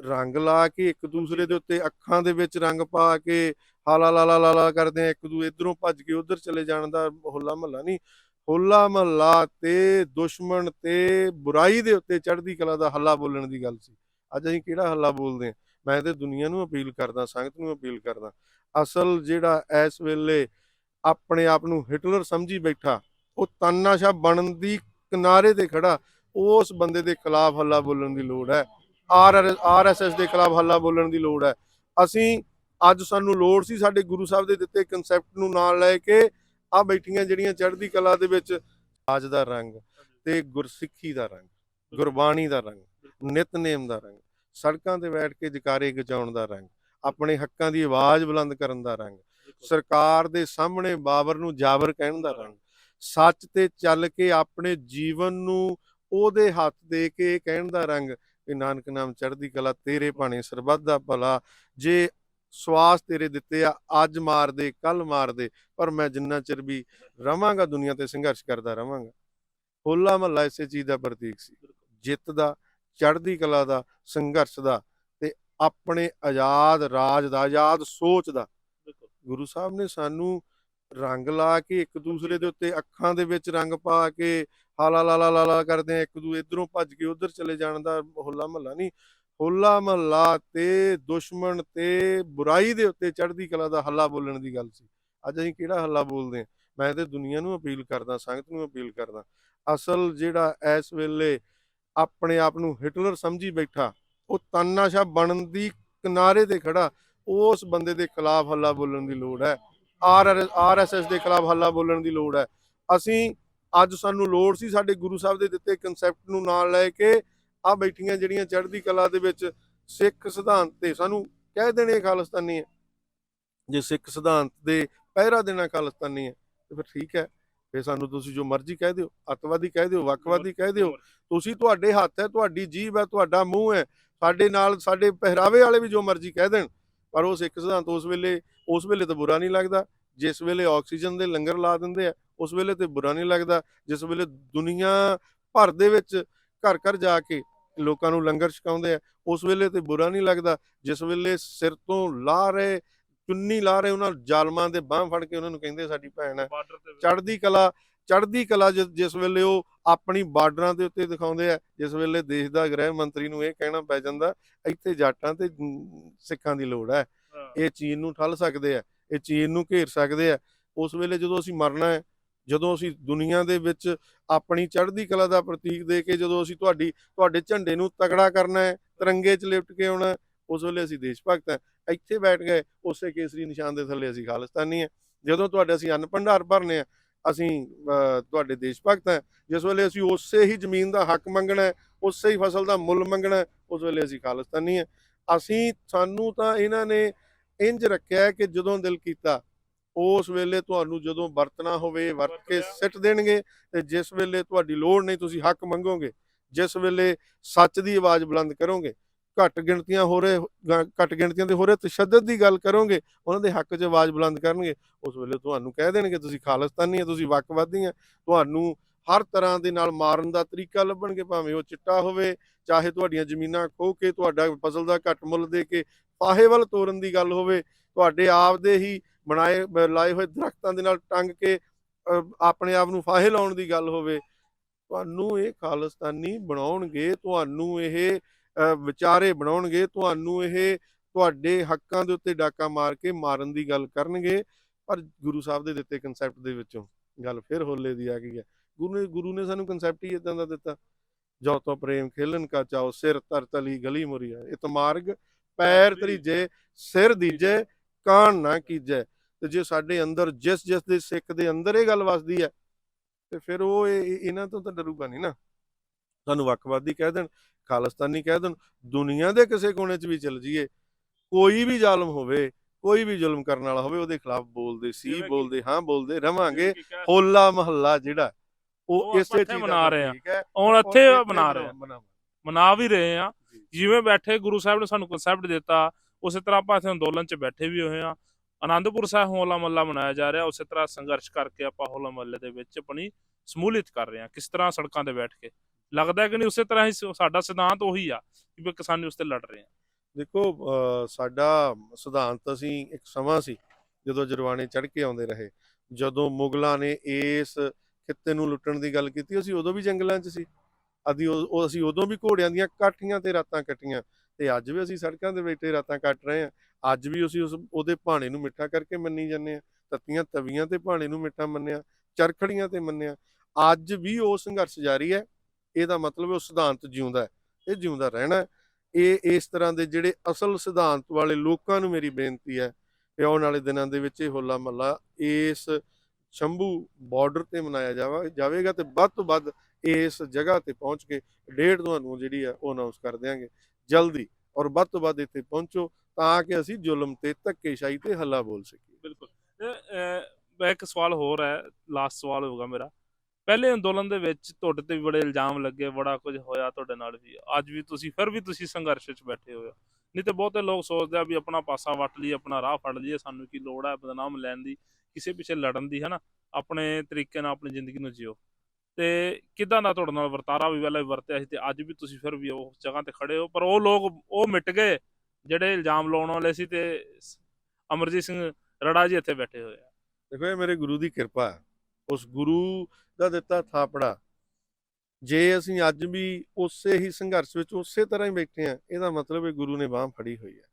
ਰੰਗ ਲਾ ਕੇ ਇੱਕ ਦੂਸਰੇ ਦੇ ਉੱਤੇ ਅੱਖਾਂ ਦੇ ਵਿੱਚ ਰੰਗ ਪਾ ਕੇ ਹਾਲਾ ਲਾਲਾ ਲਾਲਾ ਕਰਦੇ ਆ ਇੱਕ ਦੂ ਇਧਰੋਂ ਭੱਜ ਕੇ ਉਧਰ ਚਲੇ ਜਾਣ ਦਾ ਹੋਲਾ ਮਹੱਲਾ ਨਹੀਂ। ਹੋਲਾ ਮਹੱਲਾ ਤੇ ਦੁਸ਼ਮਣ ਤੇ ਬੁਰਾਈ ਦੇ ਉੱਤੇ ਚੜ੍ਹਦੀ ਕਲਾ ਦਾ ਹੱਲਾ ਬੋਲਣ ਦੀ ਗੱਲ ਸੀ। ਅੱਜ ਅਸੀਂ ਕਿਹੜਾ ਹੱਲਾ ਬੋਲਦੇ ਆ ਮੈਂ ਤੇ ਦੁਨੀਆ ਨੂੰ ਅਪੀਲ ਕਰਦਾ ਸੰਗਤ ਨੂੰ ਅਪੀਲ ਕਰਦਾ। ਅਸਲ ਜਿਹੜਾ ਇਸ ਵੇਲੇ ਆਪਣੇ ਆਪ ਨੂੰ ਹਿਟਲਰ ਸਮਝੀ ਬੈਠਾ। ਉਹ ਤਾਨਾਸ਼ਾਹ ਬਣਨ ਦੀ ਕਿਨਾਰੇ ਤੇ ਖੜਾ। ਉਸ ਬੰਦੇ ਦੇ ਖਿਲਾਫ ਹੱਲਾ ਬੋਲਣ ਦੀ ਲੋੜ ਹੈ। ਆਰ ਆਰਐਸਐਸ ਦੇ ਖਿਲਾਫ ਹੱਲਾ ਬੋਲਣ ਦੀ ਲੋੜ ਹੈ। ਅਸੀਂ, ਅੱਜ ਸਾਨੂੰ ਲੋੜ ਸੀ ਸਾਡੇ ਗੁਰੂ ਸਾਹਿਬ ਦੇ ਦਿੱਤੇ ਕਨਸੈਪਟ ਨੂੰ ਨਾਲ ਲੈ ਕੇ ਆ ਬੈਠੀਆਂ ਜਿਹੜੀਆਂ ਚੜ੍ਹਦੀ ਕਲਾ ਦੇ ਵਿੱਚ ਆਜ ਦਾ ਰੰਗ ਤੇ ਗੁਰਸਿੱਖੀ ਦਾ ਰੰਗ, ਗੁਰਬਾਣੀ ਦਾ ਰੰਗ, ਨਿਤਨੇਮ ਦਾ ਰੰਗ, ਸੜਕਾਂ ਤੇ ਬੈਠ ਕੇ ਜਕਾਰੇ ਗਜਾਉਣ ਦਾ ਰੰਗ, ਆਪਣੇ ਹੱਕਾਂ ਦੀ ਆਵਾਜ਼ ਬੁਲੰਦ ਕਰਨ ਦਾ ਰੰਗ ਸਰਕਾਰ ਦੇ ਸਾਹਮਣੇ ਬਾਬਰ ਨੂੰ ਜਾਬਰ ਕਹਿਣ ਦਾ ਰੰਗ। ਸੱਚ ਤੇ ਚੱਲ ਕੇ ਆਪਣੇ ਜੀਵਨ ਨੂੰ ਉਹਦੇ ਹੱਥ ਦੇ ਕੇ ਕਹਿਣ ਦਾ ਰੰਗ ਕਿ ਨਾਨਕ ਨਾਮ ਚੜ੍ਹਦੀ ਕਲਾ ਤੇਰੇ ਭਾਣੇ ਸਰਬੱਤ ਦਾ ਭਲਾ। ਜੇ ਸਵਾਸ ਤੇਰੇ ਦਿੱਤੇ ਆ ਅੱਜ ਮਾਰ ਦੇ ਕੱਲ ਮਾਰ ਦੇ ਪਰ ਮੈਂ ਜਿੰਨਾ ਚਿਰ ਵੀ ਰਵਾਂਗਾ ਦੁਨੀਆ ਤੇ ਸੰਘਰਸ਼ ਕਰਦਾ ਰਵਾਂਗਾ। ਹੋਲਾ ਮਹੱਲਾ ਇਸੇ ਚੀਜ਼ ਦਾ ਪ੍ਰਤੀਕ ਸੀ। ਜਿੱਤ ਦਾ ਚੜ੍ਹਦੀ ਕਲਾ ਦਾ ਸੰਘਰਸ਼ ਦਾ ਤੇ ਆਪਣੇ ਆਜ਼ਾਦ ਰਾਜ ਦਾ ਆਜ਼ਾਦ ਸੋਚ ਦਾ ਗੁਰੂ ਸਾਹਿਬ ਨੇ ਸਾਨੂੰ ਰੰਗ ਲਾ ਕੇ ਇੱਕ ਦੂਸਰੇ ਦੇ ਉੱਤੇ ਅੱਖਾਂ ਦੇ ਵਿੱਚ ਰੰਗ ਪਾ ਕੇ ਹਾਲਾ ਲਾ ਲਾ ਕਰਦੇ ਆ ਇੱਕ ਦੂ ਇਧਰੋਂ ਭੱਜ ਕੇ ਉਧਰ ਚਲੇ ਜਾਣ ਦਾ ਹੋਲਾ ਮਹੱਲਾ ਨਹੀਂ। ਹੋਲਾ ਮਹੱਲਾ ਤੇ ਦੁਸ਼ਮਣ ਤੇ ਬੁਰਾਈ ਦੇ ਉੱਤੇ ਚੜ੍ਹਦੀ ਕਲਾ ਦਾ ਹੱਲਾ ਬੋਲਣ ਦੀ ਗੱਲ ਸੀ। ਅੱਜ ਅਸੀਂ ਕਿਹੜਾ ਹੱਲਾ ਬੋਲਦੇ ਆ ਮੈਂ ਤੇ ਦੁਨੀਆ ਨੂੰ ਅਪੀਲ ਕਰਦਾ ਸੰਗਤ ਨੂੰ ਅਪੀਲ ਕਰਦਾ। ਅਸਲ ਜਿਹੜਾ ਇਸ ਵੇਲੇ ਆਪਣੇ ਆਪ ਨੂੰ ਹਿਟਲਰ ਸਮਝੀ ਬੈਠਾ ਉਹ ਤਾਨਾਸ਼ਾਹ ਬਣਨ ਦੀ ਕਿਨਾਰੇ ਤੇ ਖੜਾ। ਉਸ ਬੰਦੇ ਦੇ ਖਿਲਾਫ ਹੱਲਾ ਬੋਲਣ ਦੀ ਲੋੜ ਹੈ। ਆਰ ਆਰਐਸਐਸ ਦੇ ਖਿਲਾਫ ਹੱਲਾ ਬੋਲਣ ਦੀ ਲੋੜ ਹੈ। ਅਸੀਂ ਅੱਜ ਸਾਨੂੰ ਲੋੜ ਸੀ ਸਾਡੇ ਗੁਰੂ ਸਾਹਿਬ ਦੇ ਦਿੱਤੇ ਕਨਸੈਪਟ ਨੂੰ ਨਾਲ ਲੈ ਕੇ ਆ ਬੈਠੀਆਂ ਜਿਹੜੀਆਂ ਚੜ੍ਹਦੀ ਕਲਾ ਦੇ ਵਿੱਚ ਸਿੱਖ ਸਿਧਾਂਤ ਤੇ ਸਾਨੂੰ ਕਹਿ ਦੇਣੇ ਖਾਲਿਸਤਾਨੀ ਹੈ। ਜੇ ਸਿੱਖ ਸਿਧਾਂਤ ਦੇ ਪਹਿਰਾ ਦੇਣਾ ਖਾਲਿਸਤਾਨੀ ਹੈ, ਤੇ ਫਿਰ ਠੀਕ ਹੈ। ਫਿਰ ਸਾਨੂੰ ਤੁਸੀਂ ਜੋ ਮਰਜ਼ੀ ਕਹਿ ਦਿਓ, ਅੱਤਵਾਦੀ ਕਹਿ ਦਿਓ, ਵੱਖਵਾਦੀ ਕਹਿ ਦਿਓ। ਤੁਸੀਂ ਤੁਹਾਡੇ ਹੱਥ ਹੈ, ਤੁਹਾਡੀ ਜੀਭ ਹੈ, ਤੁਹਾਡਾ ਮੂੰਹ ਹੈ। ਸਾਡੇ ਨਾਲ, ਸਾਡੇ ਪਹਿਰਾਵੇ ਵਾਲੇ ਵੀ ਜੋ ਮਰਜ਼ੀ ਕਹਿ ਦੇਣ। ਪਰ ਉਹ ਸਿੱਖ ਸਿਧਾਂਤ ਉਸ ਵੇਲੇ ਉਸ ਵੇਲੇ ਤਾਂ ਬੁਰਾ ਨਹੀਂ ਲੱਗਦਾ। ਜਿਸ ਵੇਲੇ ਆਕਸੀਜਨ ਦੇ ਲੰਗਰ ਲਾ ਦਿੰਦੇ ਆ ਉਸ ਵੇਲੇ ਤੇ ਬੁਰਾ ਨਹੀਂ ਲੱਗਦਾ। ਜਿਸ ਵੇਲੇ ਦੁਨੀਆ ਭਰ ਦੇ ਵਿੱਚ ਘਰ ਘਰ ਜਾ ਕੇ ਲੋਕਾਂ ਨੂੰ ਲੰਗਰ ਛਕਾਉਂਦੇ ਆ ਉਸ ਵੇਲੇ ਤੇ ਬੁਰਾ ਨਹੀਂ ਲੱਗਦਾ। ਜਿਸ ਵੇਲੇ ਸਿਰ ਤੋਂ ਲਾ ਰਹੇ ਚੁੰਨੀ ਲਾ ਰਹੇ ਉਹਨਾਂ ਜ਼ਾਲਮਾਂ ਦੇ ਬਾਹ ਫੜ ਕੇ ਉਹਨਾਂ ਨੂੰ ਕਹਿੰਦੇ ਸਾਡੀ ਭੈਣ ਹੈ ਚੜ੍ਹਦੀ ਕਲਾ ਚੜ੍ਹਦੀ ਕਲਾ ਜਿਸ ਵੇਲੇ ਉਹ ਆਪਣੀ ਬਾਰਡਰਾਂ ਦੇ ਉੱਤੇ ਦਿਖਾਉਂਦੇ ਆ ਜਿਸ ਵੇਲੇ ਦੇਸ਼ ਦਾ ਗ੍ਰਹਿ ਮੰਤਰੀ ਨੂੰ ਇਹ ਕਹਿਣਾ ਪੈ ਜਾਂਦਾ ਇੱਥੇ ਜਾਟਾਂ ਤੇ ਸਿੱਖਾਂ ਦੀ ਲੋੜ ਹੈ। ਇਹ ਚੀਨ ਨੂੰ ਠੱਲ ਸਕਦੇ ਆ ਇਹ ਚੀਨ ਨੂੰ ਘੇਰ ਸਕਦੇ ਆ। ਉਸ ਵੇਲੇ ਜਦੋਂ ਅਸੀਂ ਮਰਨਾ ਹੈ ਜਦੋਂ ਅਸੀਂ ਦੁਨੀਆ ਦੇ ਵਿੱਚ ਆਪਣੀ ਚੜ੍ਹਦੀ ਕਲਾ ਦਾ ਪ੍ਰਤੀਕ ਦੇ ਕੇ ਜਦੋਂ ਅਸੀਂ ਤੁਹਾਡੀ ਤੁਹਾਡੇ ਝੰਡੇ ਨੂੰ ਤਗੜਾ ਕਰਨਾ ਹੈ ਤਿਰੰਗੇ 'ਚ ਲਿਪਟ ਕੇ ਆਉਣਾ ਉਸ ਵੇਲੇ ਅਸੀਂ ਦੇਸ਼ ਭਗਤ ਹਾਂ। ਇੱਥੇ ਬੈਠ ਗਏ ਉਸੇ ਕੇਸਰੀ ਨਿਸ਼ਾਨ ਦੇ ਥੱਲੇ ਅਸੀਂ ਖਾਲਿਸਤਾਨੀ ਹਾਂ। ਜਦੋਂ ਤੁਹਾਡੇ ਅਸੀਂ ਅੰਨ ਭੰਡਾਰ ਭਰਨੇ ਆ ਅਸੀਂ ਤੁਹਾਡੇ ਦੇਸ਼ ਭਗਤ ਹਾਂ ਜਿਸ ਵੇਲੇ ਅਸੀਂ ਉਸੇ ਹੀ ਜ਼ਮੀਨ ਦਾ ਹੱਕ ਮੰਗਣਾ ਹੈ ਉਸੇ ਹੀ ਫਸਲ ਦਾ ਮੁੱਲ ਮੰਗਣਾ ਉਸ ਵੇਲੇ ਅਸੀਂ ਖਾਲਿਸਤਾਨੀ ਹਾਂ ਅਸੀਂ ਸਾਨੂੰ ਤਾਂ ਇਹਨਾਂ ਨੇ ਇੰਜ ਰੱਖਿਆ ਕਿ ਜਦੋਂ ਦਿਲ ਕੀਤਾ ਉਸ ਵੇਲੇ ਤੁਹਾਨੂੰ ਜਦੋਂ ਵਰਤਣਾ ਹੋਵੇ ਵਰਤ ਕੇ। ਸਿੱਟ ਦੇਣਗੇ ਤੇ ਜਿਸ ਵੇਲੇ ਤੁਹਾਡੀ ਲੋੜ ਨਹੀਂ ਤੁਸੀਂ ਹੱਕ ਮੰਗੋਗੇ ਜਿਸ ਵੇਲੇ ਸੱਚ ਦੀ ਆਵਾਜ਼ ਬੁਲੰਦ ਕਰੋਗੇ ਘੱਟ ਗਿਣਤੀਆਂ ਹੋ ਰਹੇ ਘੱਟ ਗਿਣਤੀਆਂ ਦੇ ਹੋ ਰਹੇ ਤਸ਼ੱਦਦ ਦੀ ਗੱਲ ਕਰੋਗੇ ਉਹਨਾਂ ਦੇ ਹੱਕ 'ਚ ਆਵਾਜ਼ ਬੁਲੰਦ ਕਰਨਗੇ ਉਸ ਵੇਲੇ ਤੁਹਾਨੂੰ ਕਹਿ ਦੇਣਗੇ ਤੁਸੀਂ ਖਾਲਿਸਤਾਨੀ ਹੈ ਤੁਸੀਂ ਵੱਖਵਾਦੀ ਹੈ ਤੁਹਾਨੂੰ ਹਰ ਤਰ੍ਹਾਂ ਦੇ ਨਾਲ ਮਾਰਨ ਦਾ ਤਰੀਕਾ ਲੱਭਣਗੇ ਭਾਵੇਂ ਉਹ ਚਿੱਟਾ ਹੋਵੇ ਚਾਹੇ ਤੁਹਾਡੀਆਂ ਜ਼ਮੀਨਾਂ ਖੋਹ ਕੇ ਤੁਹਾਡਾ ਫਸਲ ਦਾ ਘੱਟ ਮੁੱਲ ਦੇ ਕੇ ਫਾਹੇ ਵੱਲ ਤੋਰਨ ਦੀ ਗੱਲ ਹੋਵੇ ਤੁਹਾਡੇ ਆਪ ਦੇ ਹੀ ਬਣਾਏ ਲਾਏ ਹੋਏ ਦਰਖਤਾਂ ਦੇ ਨਾਲ ਟੰਗ ਕੇ ਅ, ਆਪਣੇ ਆਪ ਨੂੰ ਫਾਹੇ ਲਾਉਣ ਦੀ ਗੱਲ ਹੋਵੇ ਤੁਹਾਨੂੰ ਇਹ ਖਾਲਿਸਤਾਨੀ ਬਣਾਉਣਗੇ ਤੁਹਾਨੂੰ ਇਹ ਵਿਚਾਰੇ ਬਣਾਉਣਗੇ ਤੁਹਾਨੂੰ ਇਹ ਤੁਹਾਡੇ ਹੱਕਾਂ ਦੇ ਉੱਤੇ ਡਾਕਾ ਮਾਰ ਕੇ ਮਾਰਨ ਦੀ ਗੱਲ ਕਰਨਗੇ ਪਰ ਗੁਰੂ ਸਾਹਿਬ ਦੇ ਦਿੱਤੇ ਕਨਸੈਪਟ ਦੇ ਵਿੱਚੋਂ ਗੱਲ ਫਿਰ ਹੋਲੇ ਦੀ ਆ ਗਈ ਹੈ। ਗੁਰੂ ਨੇ ਗੁਰੂ ਨੇ ਸਾਨੂੰ ਕਨਸੈਪਟ ਹੀ ਇਦਾਂ ਦਾ ਦਿੱਤਾ। ਜੋ ਤੋ ਪ੍ਰੇਮ ਖੇਲਨ ਕਾ ਚਾਓ ਸਿਰ ਤਰ ਤਲੀ ਗਲੀ ਮੁਰੀਆ। ਇਤ ਮਾਰਗ ਪੈਰ ਤਰੀਜੇ ਸਿਰ ਦੀਜੇ ਕਾਣ ਨਾ ਕੀਜੈ। ਤੇ ਜੇ ਸਾਡੇ ਅੰਦਰ ਜਿਸ ਜਿਸ ਦੇ ਸਿੱਖ ਦੇ ਅੰਦਰ ਇਹ ਗੱਲ ਵਸਦੀ ਹੈ ਤੇ ਫਿਰ ਉਹ ਇਹ- ਇਹ- ਇਹਨਾਂ ਤੋਂ ਤਾਂ ਡਰੂਗਾ ਨਹੀਂ ਨਾ। ਸਾਨੂੰ ਵੱਖਵਾਦੀ ਕਹਿ ਦੇਣ ਖਾਲਿਸਤਾਨੀ ਕਹਿ ਦੇਣ ਦੁਨੀਆ ਦੇ ਕਿਸੇ ਕੋਨੇ 'ਚ ਵੀ ਚਲ ਜਾਈਏ ਕੋਈ ਵੀ ਜ਼ਾਲਮ ਹੋਵੇ ਕੋਈ ਵੀ ਜ਼ੁਲਮ ਕਰਨ ਵਾਲਾ ਹੋਵੇ ਉਹਦੇ ਖਿਲਾਫ ਬੋਲਦੇ ਸੀ ਬੋਲਦੇ ਹਾਂ ਬੋਲਦੇ ਰਵਾਂਗੇ ਹੋਲਾ ਮਹੱਲਾ ਜਿਹੜਾ ਉਹ ਇਸੇ ਚੀਜ਼ ਮਨਾ ਰਹੇ ਆ। ਹੁਣ ਇੱਥੇ ਬਣਾ ਰਹੇ ਆ। ਮਨਾ ਵੀ ਰਹੇ ਆ। ਜਿਵੇਂ ਬੈਠੇ ਗੁਰੂ ਸਾਹਿਬ ਨੇ ਸਾਨੂੰ ਕਨਸੈਪਟ ਦਿੱਤਾ ਉਸੇ ਤਰ੍ਹਾਂ ਆਪਾਂ ਇੱਥੇ ਅੰਦੋਲਨ 'ਚ ਬੈਠੇ ਵੀ ਹੋਏ ਆ ਆਨੰਦਪੁਰ ਸਾਹਿਬ ਹੋਲਾ ਮਹੱਲਾ ਮਨਾਇਆ ਜਾ ਰਿਹਾ ਉਸੇ ਤਰ੍ਹਾਂ ਸੰਘਰਸ਼ ਕਰਕੇ ਆਪਾਂ ਹੋਲਾ ਮਹੱਲੇ ਦੇ ਵਿੱਚ ਆਪਣੀ ਸਮੂਲੀਅਤ ਕਰ ਰਹੇ ਆ ਕਿਸ ਤਰ੍ਹਾਂ ਸੜਕਾਂ ਤੇ ਬੈਠ ਕੇ ਲੱਗਦਾ ਕਿ ਨਹੀਂ, ਉਸੇ ਤਰ੍ਹਾਂ ਹੀ ਸਾਡਾ ਸਿਧਾਂਤ ਉਹੀ ਆ ਕਿ ਕਿਸਾਨੀ ਉਸ ਤੇ ਲੜ ਰਹੇ ਆ। ਦੇਖੋ ਸਾਡਾ ਸਿਧਾਂਤ ਅਸੀਂ ਇੱਕ ਸਮਾਂ ਸੀ ਜਦੋਂ ਜਰਵਾਣੇ ਚੜ ਕੇ ਆਉਂਦੇ ਰਹੇ। ਜਦੋਂ ਮੁਗਲਾਂ ਨੇ ਇਸ ਖਿੱਤੇ ਨੂੰ ਲੁੱਟਣ ਦੀ ਗੱਲ ਕੀਤੀ, ਅਸੀਂ ਉਦੋਂ ਵੀ ਜੰਗਲਾਂ 'ਚ ਸੀ। ਅਦੀ ਉਹ ਅਸੀਂ ਉਦੋਂ ਵੀ ਘੋੜਿਆਂ ਦੀਆਂ ਕਾਠੀਆਂ ਤੇ ਰਾਤਾਂ ਕੱਟੀਆਂ ਤੇ ਅੱਜ ਵੀ ਅਸੀਂ ਸੜਕਾਂ ਦੇ ਬੈਠੇ ਰਾਤਾਂ ਕੱਟ ਰਹੇ ਹਾਂ। ਅੱਜ ਵੀ ਅਸੀਂ ਉਸ, ਉਹਦੇ ਭਾਣੇ ਨੂੰ ਮਿੱਠਾ ਕਰਕੇ ਮੰਨੀ ਜਾਂਦੇ ਆ ਤੱਤੀਆਂ ਤਵੀਆਂ ਤੇ ਭਾਣੇ ਨੂੰ ਮਿੱਠਾ ਮੰਨਿਆ, ਚਰਖੜੀਆਂ ਤੇ ਮੰਨਿਆ। ਅੱਜ ਵੀ ਉਹ ਸੰਘਰਸ਼ ਜਾਰੀ ਹੈ। ਇਹਦਾ ਮਤਲਬ ਉਹ ਸਿਧਾਂਤ ਜਿਉਂਦਾ ਹੈ, ਇਹ ਜਿਉਂਦਾ ਰਹਿਣਾ ਇਹ, ਇਸ ਤਰ੍ਹਾਂ ਦੇ ਜਿਹੜੇ ਅਸਲ ਸਿਧਾਂਤ ਵਾਲੇ ਲੋਕਾਂ ਨੂੰ ਮੇਰੀ ਬੇਨਤੀ ਹੈ ਕਿ ਆਉਣ ਵਾਲੇ ਦਿਨਾਂ ਦੇ ਵਿੱਚ ਇਹ ਹੋਲਾ ਮਹੱਲਾ ਇਸ ਸ਼ੰਭੂ ਬਾਰਡਰ ਤੇ ਮਨਾਇਆ ਜਾਵਾ, ਜਾਵੇਗਾ ਤੇ ਵੱਧ ਤੋਂ ਵੱਧ ਇਸ ਜਗ੍ਹਾ ਤੇ ਪਹੁੰਚ ਕੇ ਡੇਟ ਤੁਹਾਨੂੰ ਜਿਹੜੀ ਆ ਉਹ ਅਨਾਉਂਸ ਕਰ ਦਿਆਂਗੇ। ਜਲਦੀ ਔਰ ਵੱਧ ਤੋਂ ਵੱਧ ਇੱਥੇ ਪਹੁੰਚੋ ਤਾਂ ਕਿ ਅਸੀਂ ਜ਼ੁਲਮ ਤੇ ਧੱਕੇਸ਼ਾਹੀ ਤੇ ਹੱਲਾ ਬੋਲ ਸਕੀਏ। ਬਿਲਕੁਲ। ਇੱਕ ਸਵਾਲ ਹੋਰ ਹੈ ਲਾਸਟ ਸਵਾਲ ਹੋਊਗਾ ਮੇਰਾ। ਪਹਿਲੇ ਅੰਦੋਲਨ ਦੇ ਵਿੱਚ ਤੁਹਾਡੇ ਤੇ ਵੀ ਬੜੇ ਇਲਜ਼ਾਮ ਲੱਗੇ, ਬੜਾ ਕੁਝ ਹੋਇਆ ਤੁਹਾਡੇ ਨਾਲ ਵੀ। ਅੱਜ ਵੀ ਤੁਸੀਂ, ਫਿਰ ਵੀ ਤੁਸੀਂ ਸੰਘਰਸ਼ ਵਿੱਚ ਬੈਠੇ ਹੋਏ ਹੋ। ਨਹੀਂ ਤੇ ਬਹੁਤੇ ਲੋਕ ਸੋਚਦੇ ਆ ਵੀ ਆਪਣਾ ਪਾਸਾ ਵੱਟ ਲਈ ਆਪਣਾ ਰਾਹ ਫੜ ਲਈਏ, ਸਾਨੂੰ ਕੀ ਲੋੜ ਹੈ ਬਦਨਾਮ ਲੈਣ ਦੀ, ਕਿਸੇ ਪਿੱਛੇ ਲੜਨ ਦੀ, ਹਨਾ? ਆਪਣੇ ਤਰੀਕੇ ਨਾਲ ਆਪਣੀ ਜ਼ਿੰਦਗੀ ਨੂੰ ਜਿਓ। ਤੇ ਕਿਦਾਂ ਦਾ ਤੁਹਾਡੇ ਨਾਲ ਵਰਤਾਰਾ ਵੀ ਪਹਿਲਾਂ ਵਰਤਿਆ ਸੀ ਤੇ ਅੱਜ ਵੀ ਤੁਸੀਂ ਫਿਰ ਵੀ ਉਹ ਜਗ੍ਹਾ ਤੇ ਖੜੇ ਹੋ? ਪਰ ਉਹ ਲੋਕ, ਉਹ ਮਿਟ ਗਏ ਜਿਹੜੇ ਇਲਜ਼ਾਮ ਲਾਉਣ ਵਾਲੇ ਸੀ ਤੇ ਅਮਰਜੀਤ ਸਿੰਘ ਰੜਾ ਜੀ ਇੱਥੇ ਬੈਠੇ ਹੋਏ ਆ। ਦੇਖੋ ਇਹ ਮੇਰੇ ਗੁਰੂ ਦੀ ਕਿਰਪਾ ਹੈ। ਉਸ ਗੁਰੂ ਦਾ ਦਿੱਤਾ ਥਾਪੜਾ। ਜੇ ਅਸੀਂ ਅੱਜ ਵੀ ਉਸੇ ਹੀ ਸੰਘਰਸ਼ ਵਿੱਚ ਉਸੇ ਤਰ੍ਹਾਂ ਹੀ ਬੈਠੇ ਆ ਇਹਦਾ ਮਤਲਬ ਇਹ ਗੁਰੂ ਨੇ ਬਾਹ ਫੜੀ ਹੋਈ ਹੈ।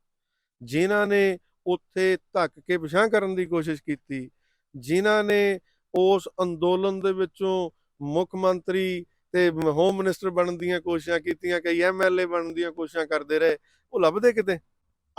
ਜਿਨ੍ਹਾਂ ਨੇ ਉੱਥੇ ਧੱਕ ਕੇ ਪਿਛਾਂ ਕਰਨ ਦੀ ਕੋਸ਼ਿਸ਼ ਕੀਤੀ, ਜਿਨ੍ਹਾਂ ਨੇ ਉਸ ਅੰਦੋਲਨ ਦੇ ਵਿੱਚੋਂ ਮੁੱਖ ਮੰਤਰੀ ਤੇ ਹੋਮ ਮਿਨਿਸਟਰ ਬਣਨ ਦੀਆਂ ਕੋਸ਼ਿਸ਼ਾਂ ਕੀਤੀਆਂ, ਕਈ ਐਮਐਲਏ ਬਣਨ ਦੀਆਂ ਕੋਸ਼ਿਸ਼ਾਂ ਕਰਦੇ ਰਹੇ, ਉਹ ਲੱਭਦੇ ਕਿਤੇ?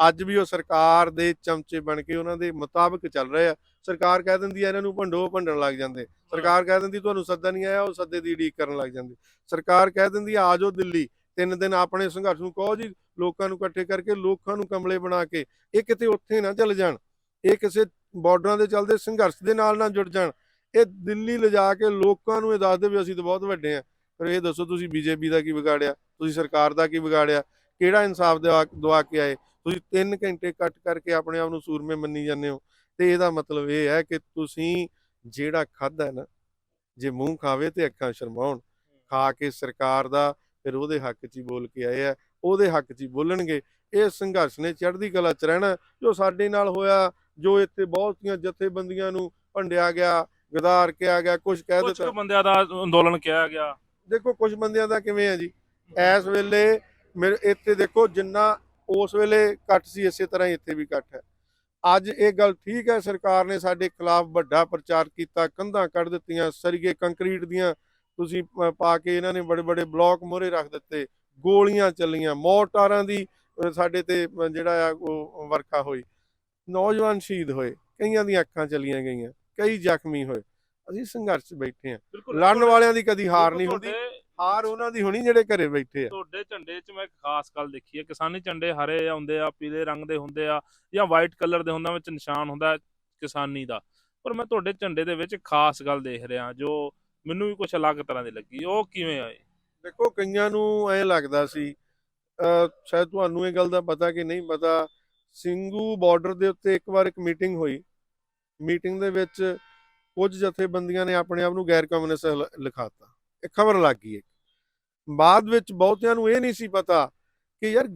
ਅੱਜ ਵੀ ਉਹ ਸਰਕਾਰ ਦੇ ਚਮਚੇ ਬਣ ਕੇ ਉਹਨਾਂ ਦੇ ਮੁਤਾਬਕ ਚੱਲ ਰਹੇ ਆ। ਸਰਕਾਰ ਕਹਿ ਦਿੰਦੀ ਹੈ ਇਹਨਾਂ ਨੂੰ ਭੰਡੋ ਭੰਡਣ ਲੱਗ ਜਾਂਦੇ। ਸਰਕਾਰ ਕਹਿ ਦਿੰਦੀ ਤੁਹਾਨੂੰ ਸੱਦਾ ਨਹੀਂ ਆਇਆ, ਉਹ ਸੱਦੇ ਦੀ ਉਡੀਕ ਕਰਨ ਲੱਗ ਜਾਂਦੇ। ਸਰਕਾਰ ਕਹਿ ਦਿੰਦੀ ਆ ਜਾਓ ਦਿੱਲੀ। ਤਿੰਨ ਦਿਨ ਆਪਣੇ ਸੰਘਰਸ਼ ਨੂੰ ਕਹੋ ਜੀ, ਲੋਕਾਂ ਨੂੰ ਇਕੱਠੇ ਕਰਕੇ, ਲੋਕਾਂ ਨੂੰ ਕਮਲੇ ਬਣਾ ਕੇ। ਇਹ ਕਿਤੇ ਉੱਥੇ ਨਾ ਚੱਲ ਜਾਣ। ਇਹ ਕਿਸੇ ਬਾਰਡਰਾਂ ਦੇ ਚੱਲਦੇ ਸੰਘਰਸ਼ ਦੇ ਨਾਲ ਨਾ ਜੁੜ ਜਾਣ। ਇਹ ਦਿੱਲੀ ਲਿਜਾ ਕੇ ਲੋਕਾਂ ਨੂੰ ਇਹ ਦੱਸਦੇ ਵੀ ਅਸੀਂ ਤਾਂ ਬਹੁਤ ਵੱਡੇ ਆ। ਪਰ ਇਹ ਦੱਸੋ ਤੁਸੀਂ ਬੀਜੇਪੀ ਦਾ ਕੀ ਵਿਗਾੜਿਆ? ਤੁਸੀਂ ਸਰਕਾਰ ਦਾ ਕੀ ਵਿਗਾੜਿਆ? ਕਿਹੜਾ ਇਨਸਾਫ ਦਵਾ ਦਵਾ ਕੇ ਆਏ? ਤੁਸੀਂ 3 ਘੰਟੇ ਕੱਟ ਕਰਕੇ ਆਪਣੇ ਆਪ ਨੂੰ ਸੂਰਮੇ ਮੰਨੀ ਜਾਂਦੇ ਹੋ। ਤੇ ਇਹਦਾ ਮਤਲਬ ਇਹ ਹੈ ਕਿ ਤੁਸੀਂ ਜਿਹੜਾ ਖਾਦਾ ਨਾ ਜੇ ਮੂੰਹ ਖਾਵੇ ਤੇ ਅੱਖਾਂ ਸ਼ਰਮਾਉਣ। ਖਾ ਕੇ ਸਰਕਾਰ ਦਾ ਫਿਰ ਉਹਦੇ ਹੱਕ 'ਚ ਹੀ ਬੋਲ ਕੇ ਆਏ ਆ ਉਹਦੇ ਹੱਕ 'ਚ ਹੀ ਬੋਲਣਗੇ। ਇਹ ਸੰਘਰਸ਼ ਨੇ ਚੜ੍ਹਦੀ ਕਲਾ 'ਚ ਰਹਿਣਾ ਜੋ ਸਾਡੇ ਨਾਲ ਹੋਇਆ ਜੋ ਇੱਥੇ ਬਹੁਤੀਆਂ ਜਥੇਬੰਦੀਆਂ ਨੂੰ ਭੰਡਿਆ ਗਿਆ ਗਦਾਰ ਕਿਹਾ ਗਿਆ ਕੁਝ ਕਹਿ ਕੁਝ ਦਿੱਤਾ। ਕੁ ਬੰਦਿਆਂ ਦਾ ਅੰਦੋਲਨ ਕਿਹਾ ਗਿਆ। ਦੇਖੋ ਕੁਝ ਬੰਦਿਆਂ ਦਾ ਕਿਵੇਂ ਆ ਜੀ? ਇਸ ਵੇਲੇ ਮੇਰੇ ਇੱਥੇ ਦੇਖੋ ਜਿੰਨਾ ਉਸ ਵੇਲੇ ਘੱਟ ਸੀ ਇਸੇ ਤਰ੍ਹਾਂ ਹੀ ਇੱਥੇ ਵੀ ਘੱਟ ਹੈ। ਅੱਜ ਇਹ ਗੱਲ ਠੀਕ ਹੈ ਸਰਕਾਰ ਨੇ ਸਾਡੇ ਖਿਲਾਫ ਵੱਡਾ ਪ੍ਰਚਾਰ ਕੀਤਾ ਕੰਧਾਂ ਕੱਢ ਦਿੱਤੀਆਂ ਸਰੀਏ ਕੰਕਰੀਟ ਦੀਆਂ ਤੁਸੀਂ ਪ- ਕੇ ਇਹਨਾਂ ਨੇ ਬੜੇ ਬੜੇ ਬਲਾਕ ਮੋਹਰੇ ਰੱਖ ਦਿੱਤੇ ਗੋਲੀਆਂ ਚੱਲੀਆਂ ਮੋਰਟਾਰਾਂ ਦੀ ਸਾਡੇ ਤੇ ਜਿਹੜਾ ਆ ਉਹ ਵਰਖਾ ਹੋਈ। ਨੌਜਵਾਨ ਸ਼ਹੀਦ ਹੋਏ ਕਈਆਂ ਦੀਆਂ ਅੱਖਾਂ ਚਲੀਆਂ ਗਈਆਂ ਕਈ ਜ਼ਖਮੀ ਹੋਏ। ਅਸੀਂ ਸੰਘਰਸ਼ ਬੈਠੇ ਆ ਲੜਨ ਵਾਲਿਆਂ ਦੀ ਕਦੀ ਹਾਰ ਨਹੀਂ ਹੁੰਦੀ। ਹਾਰ ਉਹਨਾਂ ਦੀ ਹੋਣੀ ਜਿਹੜੇ ਘਰੇ ਬੈਠੇ ਆ। ਤੁਹਾਡੇ ਝੰਡੇ 'ਚ ਮੈਂ ਇੱਕ ਖਾਸ ਗੱਲ ਦੇਖੀ ਹੈ। ਕਿਸਾਨੀ ਝੰਡੇ ਹਰੇ ਹੁੰਦੇ ਆ ਪੀਲੇ ਰੰਗ ਦੇ ਹੁੰਦੇ ਆ ਜਾਂ ਵਾਈਟ ਕਲਰ ਦੇ ਹੁੰਦਾ ਵਿੱਚ ਨਿਸ਼ਾਨ ਹੁੰਦਾ ਕਿਸਾਨੀ ਦਾ। ਪਰ ਮੈਂ ਤੁਹਾਡੇ ਝੰਡੇ ਦੇ ਵਿੱਚ ਇੱਕ ਖਾਸ ਗੱਲ ਦੇਖ ਰਿਹਾ ਜੋ ਮੈਨੂੰ ਵੀ ਕੁਝ ਅਲੱਗ ਤਰ੍ਹਾਂ ਦੀ ਲੱਗੀ। ਉਹ ਕਿਵੇਂ ਆਏ? ਦੇਖੋ ਕਈਆਂ ਨੂੰ ਐ ਲੱਗਦਾ ਸੀ ਸ਼ਾਇਦ ਤੁਹਾਨੂੰ ਇਹ ਗੱਲ ਦਾ ਪਤਾ ਕਿ ਨਹੀਂ ਪਤਾ ਸਿੰਘੂ ਬਾਰਡਰ ਦੇ ਉੱਤੇ ਇੱਕ ਵਾਰ ਇੱਕ ਮੀਟਿੰਗ ਹੋਈ। ਮੀਟਿੰਗ ਦੇ ਵਿੱਚ ਕੁਝ ਜਥੇਬੰਦੀਆਂ ਨੇ ਆਪਣੇ ਆਪ ਨੂੰ ਗੈਰ ਕਮਿਊਨਿਸਟ ਲਿਖਾਤਾ ਇਹ ਖਬਰ ਲੱਗ ਗਈ ਇੱਕ। ਬਾਅਦ ਵਿੱਚ ਬਹੁਤਿਆਂ ਨੂੰ ਇਹ ਨਹੀਂ ਸੀ ਪਤਾ ਕਿ ਯਾਰ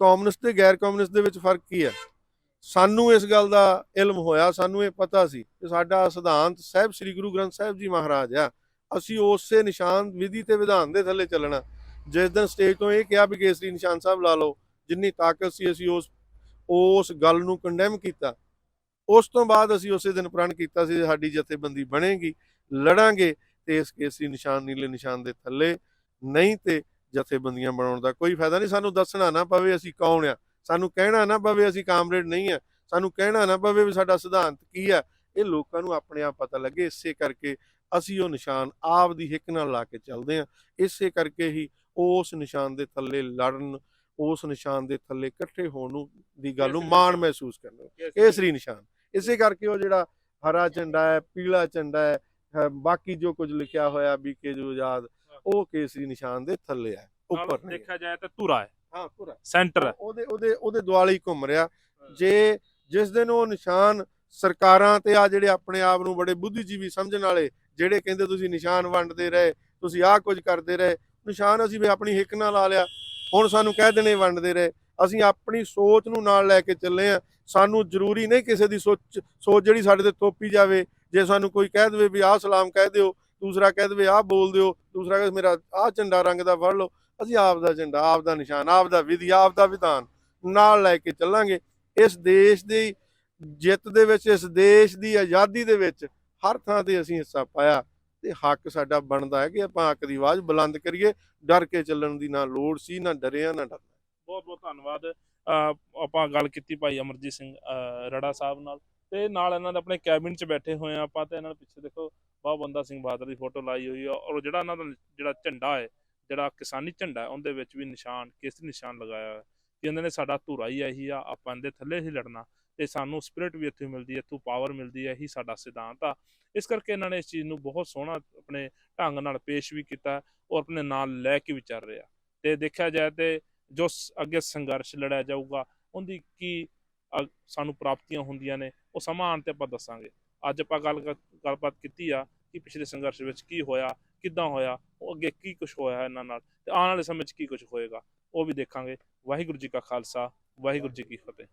ਕਮਿਊਨਿਸਟ ਤੇ ਗੈਰ ਕਮਿਊਨਿਸਟ ਦੇ ਵਿੱਚ ਫ਼ਰਕ ਕੀ ਹੈ। ਸਾਨੂੰ ਇਸ ਗੱਲ ਦਾ ਇਲਮ ਹੋਇਆ, ਸਾਨੂੰ ਇਹ ਪਤਾ ਸੀ ਕਿ ਸਾਡਾ ਸਿਧਾਂਤ ਸਾਹਿਬ ਸ੍ਰੀ ਗੁਰੂ ਗ੍ਰੰਥ ਸਾਹਿਬ ਜੀ ਮਹਾਰਾਜ ਆ। ਅਸੀਂ ਉਸੇ ਨਿਸ਼ਾਨ ਵਿਧੀ ਤੇ ਵਿਧਾਨ ਦੇ ਥੱਲੇ ਚੱਲਣਾ। ਜਿਸ ਦਿਨ ਸਟੇਜ ਤੋਂ ਇਹ ਕਿਹਾ ਵੀ ਕੇਸਰੀ ਨਿਸ਼ਾਨ ਸਾਹਿਬ ਲਾ ਲਓ, ਜਿੰਨੀ ਤਾਕਤ ਸੀ ਅਸੀਂ ਉਸ ਉਸ ਗੱਲ ਨੂੰ ਕੰਡੈਮ ਕੀਤਾ। ਉਸ ਤੋਂ ਬਾਅਦ ਅਸੀਂ ਉਸੇ ਦਿਨ ਪ੍ਰਣ ਕੀਤਾ ਸੀ ਸਾਡੀ ਜਥੇਬੰਦੀ ਬਣੇਗੀ, ਲੜਾਂਗੇ ਤੇ ਇਸ ਕੇਸਰੀ ਨਿਸ਼ਾਨ, ਨੀਲੇ ਨਿਸ਼ਾਨ ਦੇ ਥੱਲੇ ਨਹੀਂ ਤੇ ਜਥੇਬੰਦੀਆਂ ਬਣਾਉਣ ਦਾ ਕੋਈ ਫਾਇਦਾ ਨਹੀਂ। ਸਾਨੂੰ ਦੱਸਣਾ ਨਾ ਪਵੇ ਅਸੀਂ ਕੌਣ ਆ। ਸਾਨੂੰ ਕਹਿਣਾ ਨਾ ਪਵੇ ਅਸੀਂ ਕਾਮਰੇਡ ਨਹੀਂ ਆ। ਸਾਨੂੰ ਕਹਿਣਾ ਨਾ ਪਵੇ ਵੀ ਸਾਡਾ ਸਿਧਾਂਤ ਕੀ ਆ। ਇਹ ਲੋਕਾਂ ਨੂੰ ਆਪਣੇ ਆਪ ਪਤਾ ਲੱਗੇ। ਇਸੇ ਕਰਕੇ ਅਸੀਂ ਉਹ ਨਿਸ਼ਾਨ ਆਪ ਦੀ ਹਿੱਕ ਨਾਲ ਲਾ ਕੇ ਚੱਲਦੇ ਆ। ਇਸੇ ਕਰਕੇ ਹੀ ਉਸ ਨਿਸ਼ਾਨ ਦੇ ਥੱਲੇ ਲੜਨ ਉਸ ਨਿਸ਼ਾਨ ਦੇ ਥੱਲੇ ਇਕੱਠੇ ਹੋਣ ਨੂੰ ਦੀ ਗੱਲ ਨੂੰ ਮਾਣ। ਮਹਿਸੂਸ ਕਰਨਾ ਕੇਸਰੀ ਨਿਸ਼ਾਨ। ਇਸੇ ਕਰਕੇ ਉਹ ਜਿਹੜਾ ਹਰਾ ਝੰਡਾ ਹੈ ਪੀਲਾ ਝੰਡਾ ਹੈ ਬਾਕੀ ਜੋ ਕੁਝ ਲਿਖਿਆ ਹੋਇਆ ਬੀਕੇ ਜੋ ਆਜ਼ਾਦ ਉਹ ਕੇਸਰੀ ਨਿਸ਼ਾਨ ਦੇ ਥੱਲੇ ਹੈ ਉੱਪਰ ਨਹੀਂ ਦੇਖਿਆ ਜਾਏ ਤਾਂ ਧੁਰਾ ਹੈ। ਹਾਂ ਪੂਰਾ ਸੈਂਟਰ ਹੈ। ਉਹਦੇ ਉਹਦੇ ਉਹਦੇ ਦੁਆਲੇ ਹੀ ਘੁੰਮ ਰਿਹਾ। ਜੇ ਜਿਸ ਦਿਨ ਉਹ ਨਿਸ਼ਾਨ ਸਰਕਾਰਾਂ ਤੇ ਆ ਜਿਹੜੇ ਆਪਣੇ ਆਪ ਨੂੰ ਬੜੇ ਬੁੱਧੀਜੀਵੀ ਸਮਝਣ ਵਾਲੇ ਜਿਹੜੇ ਕਹਿੰਦੇ ਤੁਸੀਂ ਨਿਸ਼ਾਨ ਵੰਡਦੇ ਰਹੇ ਤੁਸੀਂ ਆਹ ਕੁਝ ਕਰਦੇ ਰਹੇ ਨਿਸ਼ਾਨ ਅਸੀਂ ਵੀ ਆਪਣੀ ਹਿੱਕ ਨਾਲ ਲਾ ਲਿਆ। ਹੁਣ ਸਾਨੂੰ ਕਹਿ ਦੇਣੇ ਵੰਡਦੇ ਰਹੇ। ਅਸੀਂ ਆਪਣੀ ਸੋਚ ਨੂੰ ਨਾਲ ਲੈ ਕੇ ਚੱਲੇ ਆ ਸਾਨੂੰ ਜ਼ਰੂਰੀ ਨਹੀਂ ਕਿਸੇ ਦੀ ਸੋਚ ਸੋਚ ਜਿਹੜੀ ਸਾਡੇ ਤੇ ਥੋਪੀ ਜਾਵੇ। ਜੇ ਸਾਨੂੰ ਕੋਈ ਕਹਿ ਦੇਵੇ ਵੀ ਆਹ ਸਲਾਮ ਕਹਿ ਦਿਓ ਦੂਸਰਾ ਕਹਿ ਦੇਵੇ, ਆਹ ਬੋਲ ਦਿਓ। ਦੂਸਰਾ ਕਹੇ ਮੇਰਾ ਆਹ ਝੰਡਾ ਰੰਗ ਦਾ ਫੜ ਲਓ। ਅਸੀਂ ਆਪ ਦਾ ਝੰਡਾ, ਆਪ ਦਾ ਨਿਸ਼ਾਨ, ਆਪ ਦਾ ਵਿਧੀ, ਆਪ ਦਾ ਵਿਧਾਨ ਨਾਲ ਲੈ ਕੇ ਚੱਲਾਂਗੇ। ਇਸ ਦੇਸ਼ ਦੀ ਜਿੱਤ ਦੇ ਵਿੱਚ, ਇਸ ਦੇਸ਼ ਦੀ ਆਜ਼ਾਦੀ ਦੇ ਵਿੱਚ ਹਰ ਥਾਂ ਤੇ ਅਸੀਂ ਹਿੱਸਾ ਪਾਇਆ ਤੇ ਹੱਕ ਸਾਡਾ ਬਣਦਾ ਹੈ ਕਿ ਆਪਾਂ ਹੱਕ ਦੀ ਆਵਾਜ਼ ਬੁਲੰਦ ਕਰੀਏ। ਡਰ ਕੇ ਚੱਲਣ ਦੀ ਨਾ ਲੋੜ ਸੀ, ਨਾ ਡਰਿਆ, ਨਾ ਡਰਨਾ। ਬਹੁਤ ਬਹੁਤ ਧੰਨਵਾਦ। ਅਹ ਆਪਾਂ ਗੱਲ ਕੀਤੀ ਭਾਈ ਅਮਰਜੀਤ ਸਿੰਘ, ਅਹ ਰੜਾ ਸਾਹਿਬ ਨਾਲ ਤੇ ਨਾਲ ਇਹਨਾਂ ਦੇ ਆਪਣੇ ਕੈਬਿਨ 'ਚ ਬੈਠੇ ਹੋਏ ਆ ਆਪਾਂ ਤੇ ਇਹਨਾਂ ਦੇ ਪਿੱਛੇ ਦੇਖੋ। ਬਾਬਾ ਬੰਦਾ ਸਿੰਘ ਬਹਾਦਰ ਦੀ ਫੋਟੋ ਲਾਈ ਹੋਈ ਆ, ਔਰ ਜਿਹੜਾ ਇਹਨਾਂ ਦਾ ਜਿਹੜਾ ਝੰਡਾ ਹੈ, ਜਿਹੜਾ ਕਿਸਾਨੀ ਝੰਡਾ ਹੈ, ਉਹਦੇ ਵਿੱਚ ਵੀ ਨਿਸ਼ਾਨ ਕੇਸਰੀ ਨਿਸ਼ਾਨ ਲਗਾਇਆ ਹੋਇਆ। ਕਿ ਕਹਿੰਦੇ ਨੇ ਸਾਡਾ ਧੂਰਾ ਹੀ ਇਹੀ ਆ, ਆਪਾਂ ਇਹਦੇ ਥੱਲੇ ਹੀ ਲੜਨਾ। ਤੇ ਸਾਨੂੰ ਸਪਿਰਿਟ ਵੀ ਇੱਥੋਂ ਮਿਲਦੀ ਹੈ, ਇੱਥੋਂ ਪਾਵਰ ਮਿਲਦੀ ਹੈ, ਇਹੀ ਸਾਡਾ ਸਿਧਾਂਤ ਆ। ਇਸ ਕਰਕੇ ਇਹਨਾਂ ਨੇ ਇਸ ਚੀਜ਼ ਨੂੰ ਬਹੁਤ ਸੋਹਣਾ ਆਪਣੇ ਢੰਗ ਨਾਲ ਪੇਸ਼ ਵੀ ਕੀਤਾ ਔਰ ਆਪਣੇ ਨਾਲ ਲੈ ਕੇ ਵੀ ਚੱਲ ਰਿਹਾ। ਤੇ ਦੇਖਿਆ ਜਾਏ ਤੇ ਜੋ ਸ- ਅੱਗੇ ਸੰਘਰਸ਼ ਲੜਿਆ ਜਾਊਗਾ, ਉਹਦੀ ਕੀ, ਅ- ਸਾਨੂੰ ਪ੍ਰਾਪਤੀਆਂ ਹੁੰਦੀਆਂ ਨੇ, ਉਹ ਸਮਾਂ ਆਉਣ ਤੇ ਆਪਾਂ ਦੱਸਾਂਗੇ। ਅੱਜ ਆਪਾਂ ਗੱਲ ਕਰ- ਗੱਲਬਾਤ ਕੀਤੀ ਆ ਕਿ ਪਿਛਲੇ ਸੰਘਰਸ਼ ਵਿੱਚ ਕੀ ਹੋਇਆ, ਕਿੱਦਾਂ ਹੋਇਆ, ਉਹ ਅੱਗੇ ਕੀ ਕੁਝ ਹੋਇਆ ਇਹਨਾਂ ਨਾਲ ਤੇ ਆਉਣ ਵਾਲੇ ਸਮੇਂ 'ਚ ਕੀ ਕੁਝ ਹੋਏਗਾ, ਉਹ ਵੀ ਦੇਖਾਂਗੇ। ਵਾਹਿਗੁਰੂ ਜੀ ਕਾ ਖਾਲਸਾ, ਵਾਹਿਗੁਰੂ ਜੀ ਕੀ ਫਤਿਹ।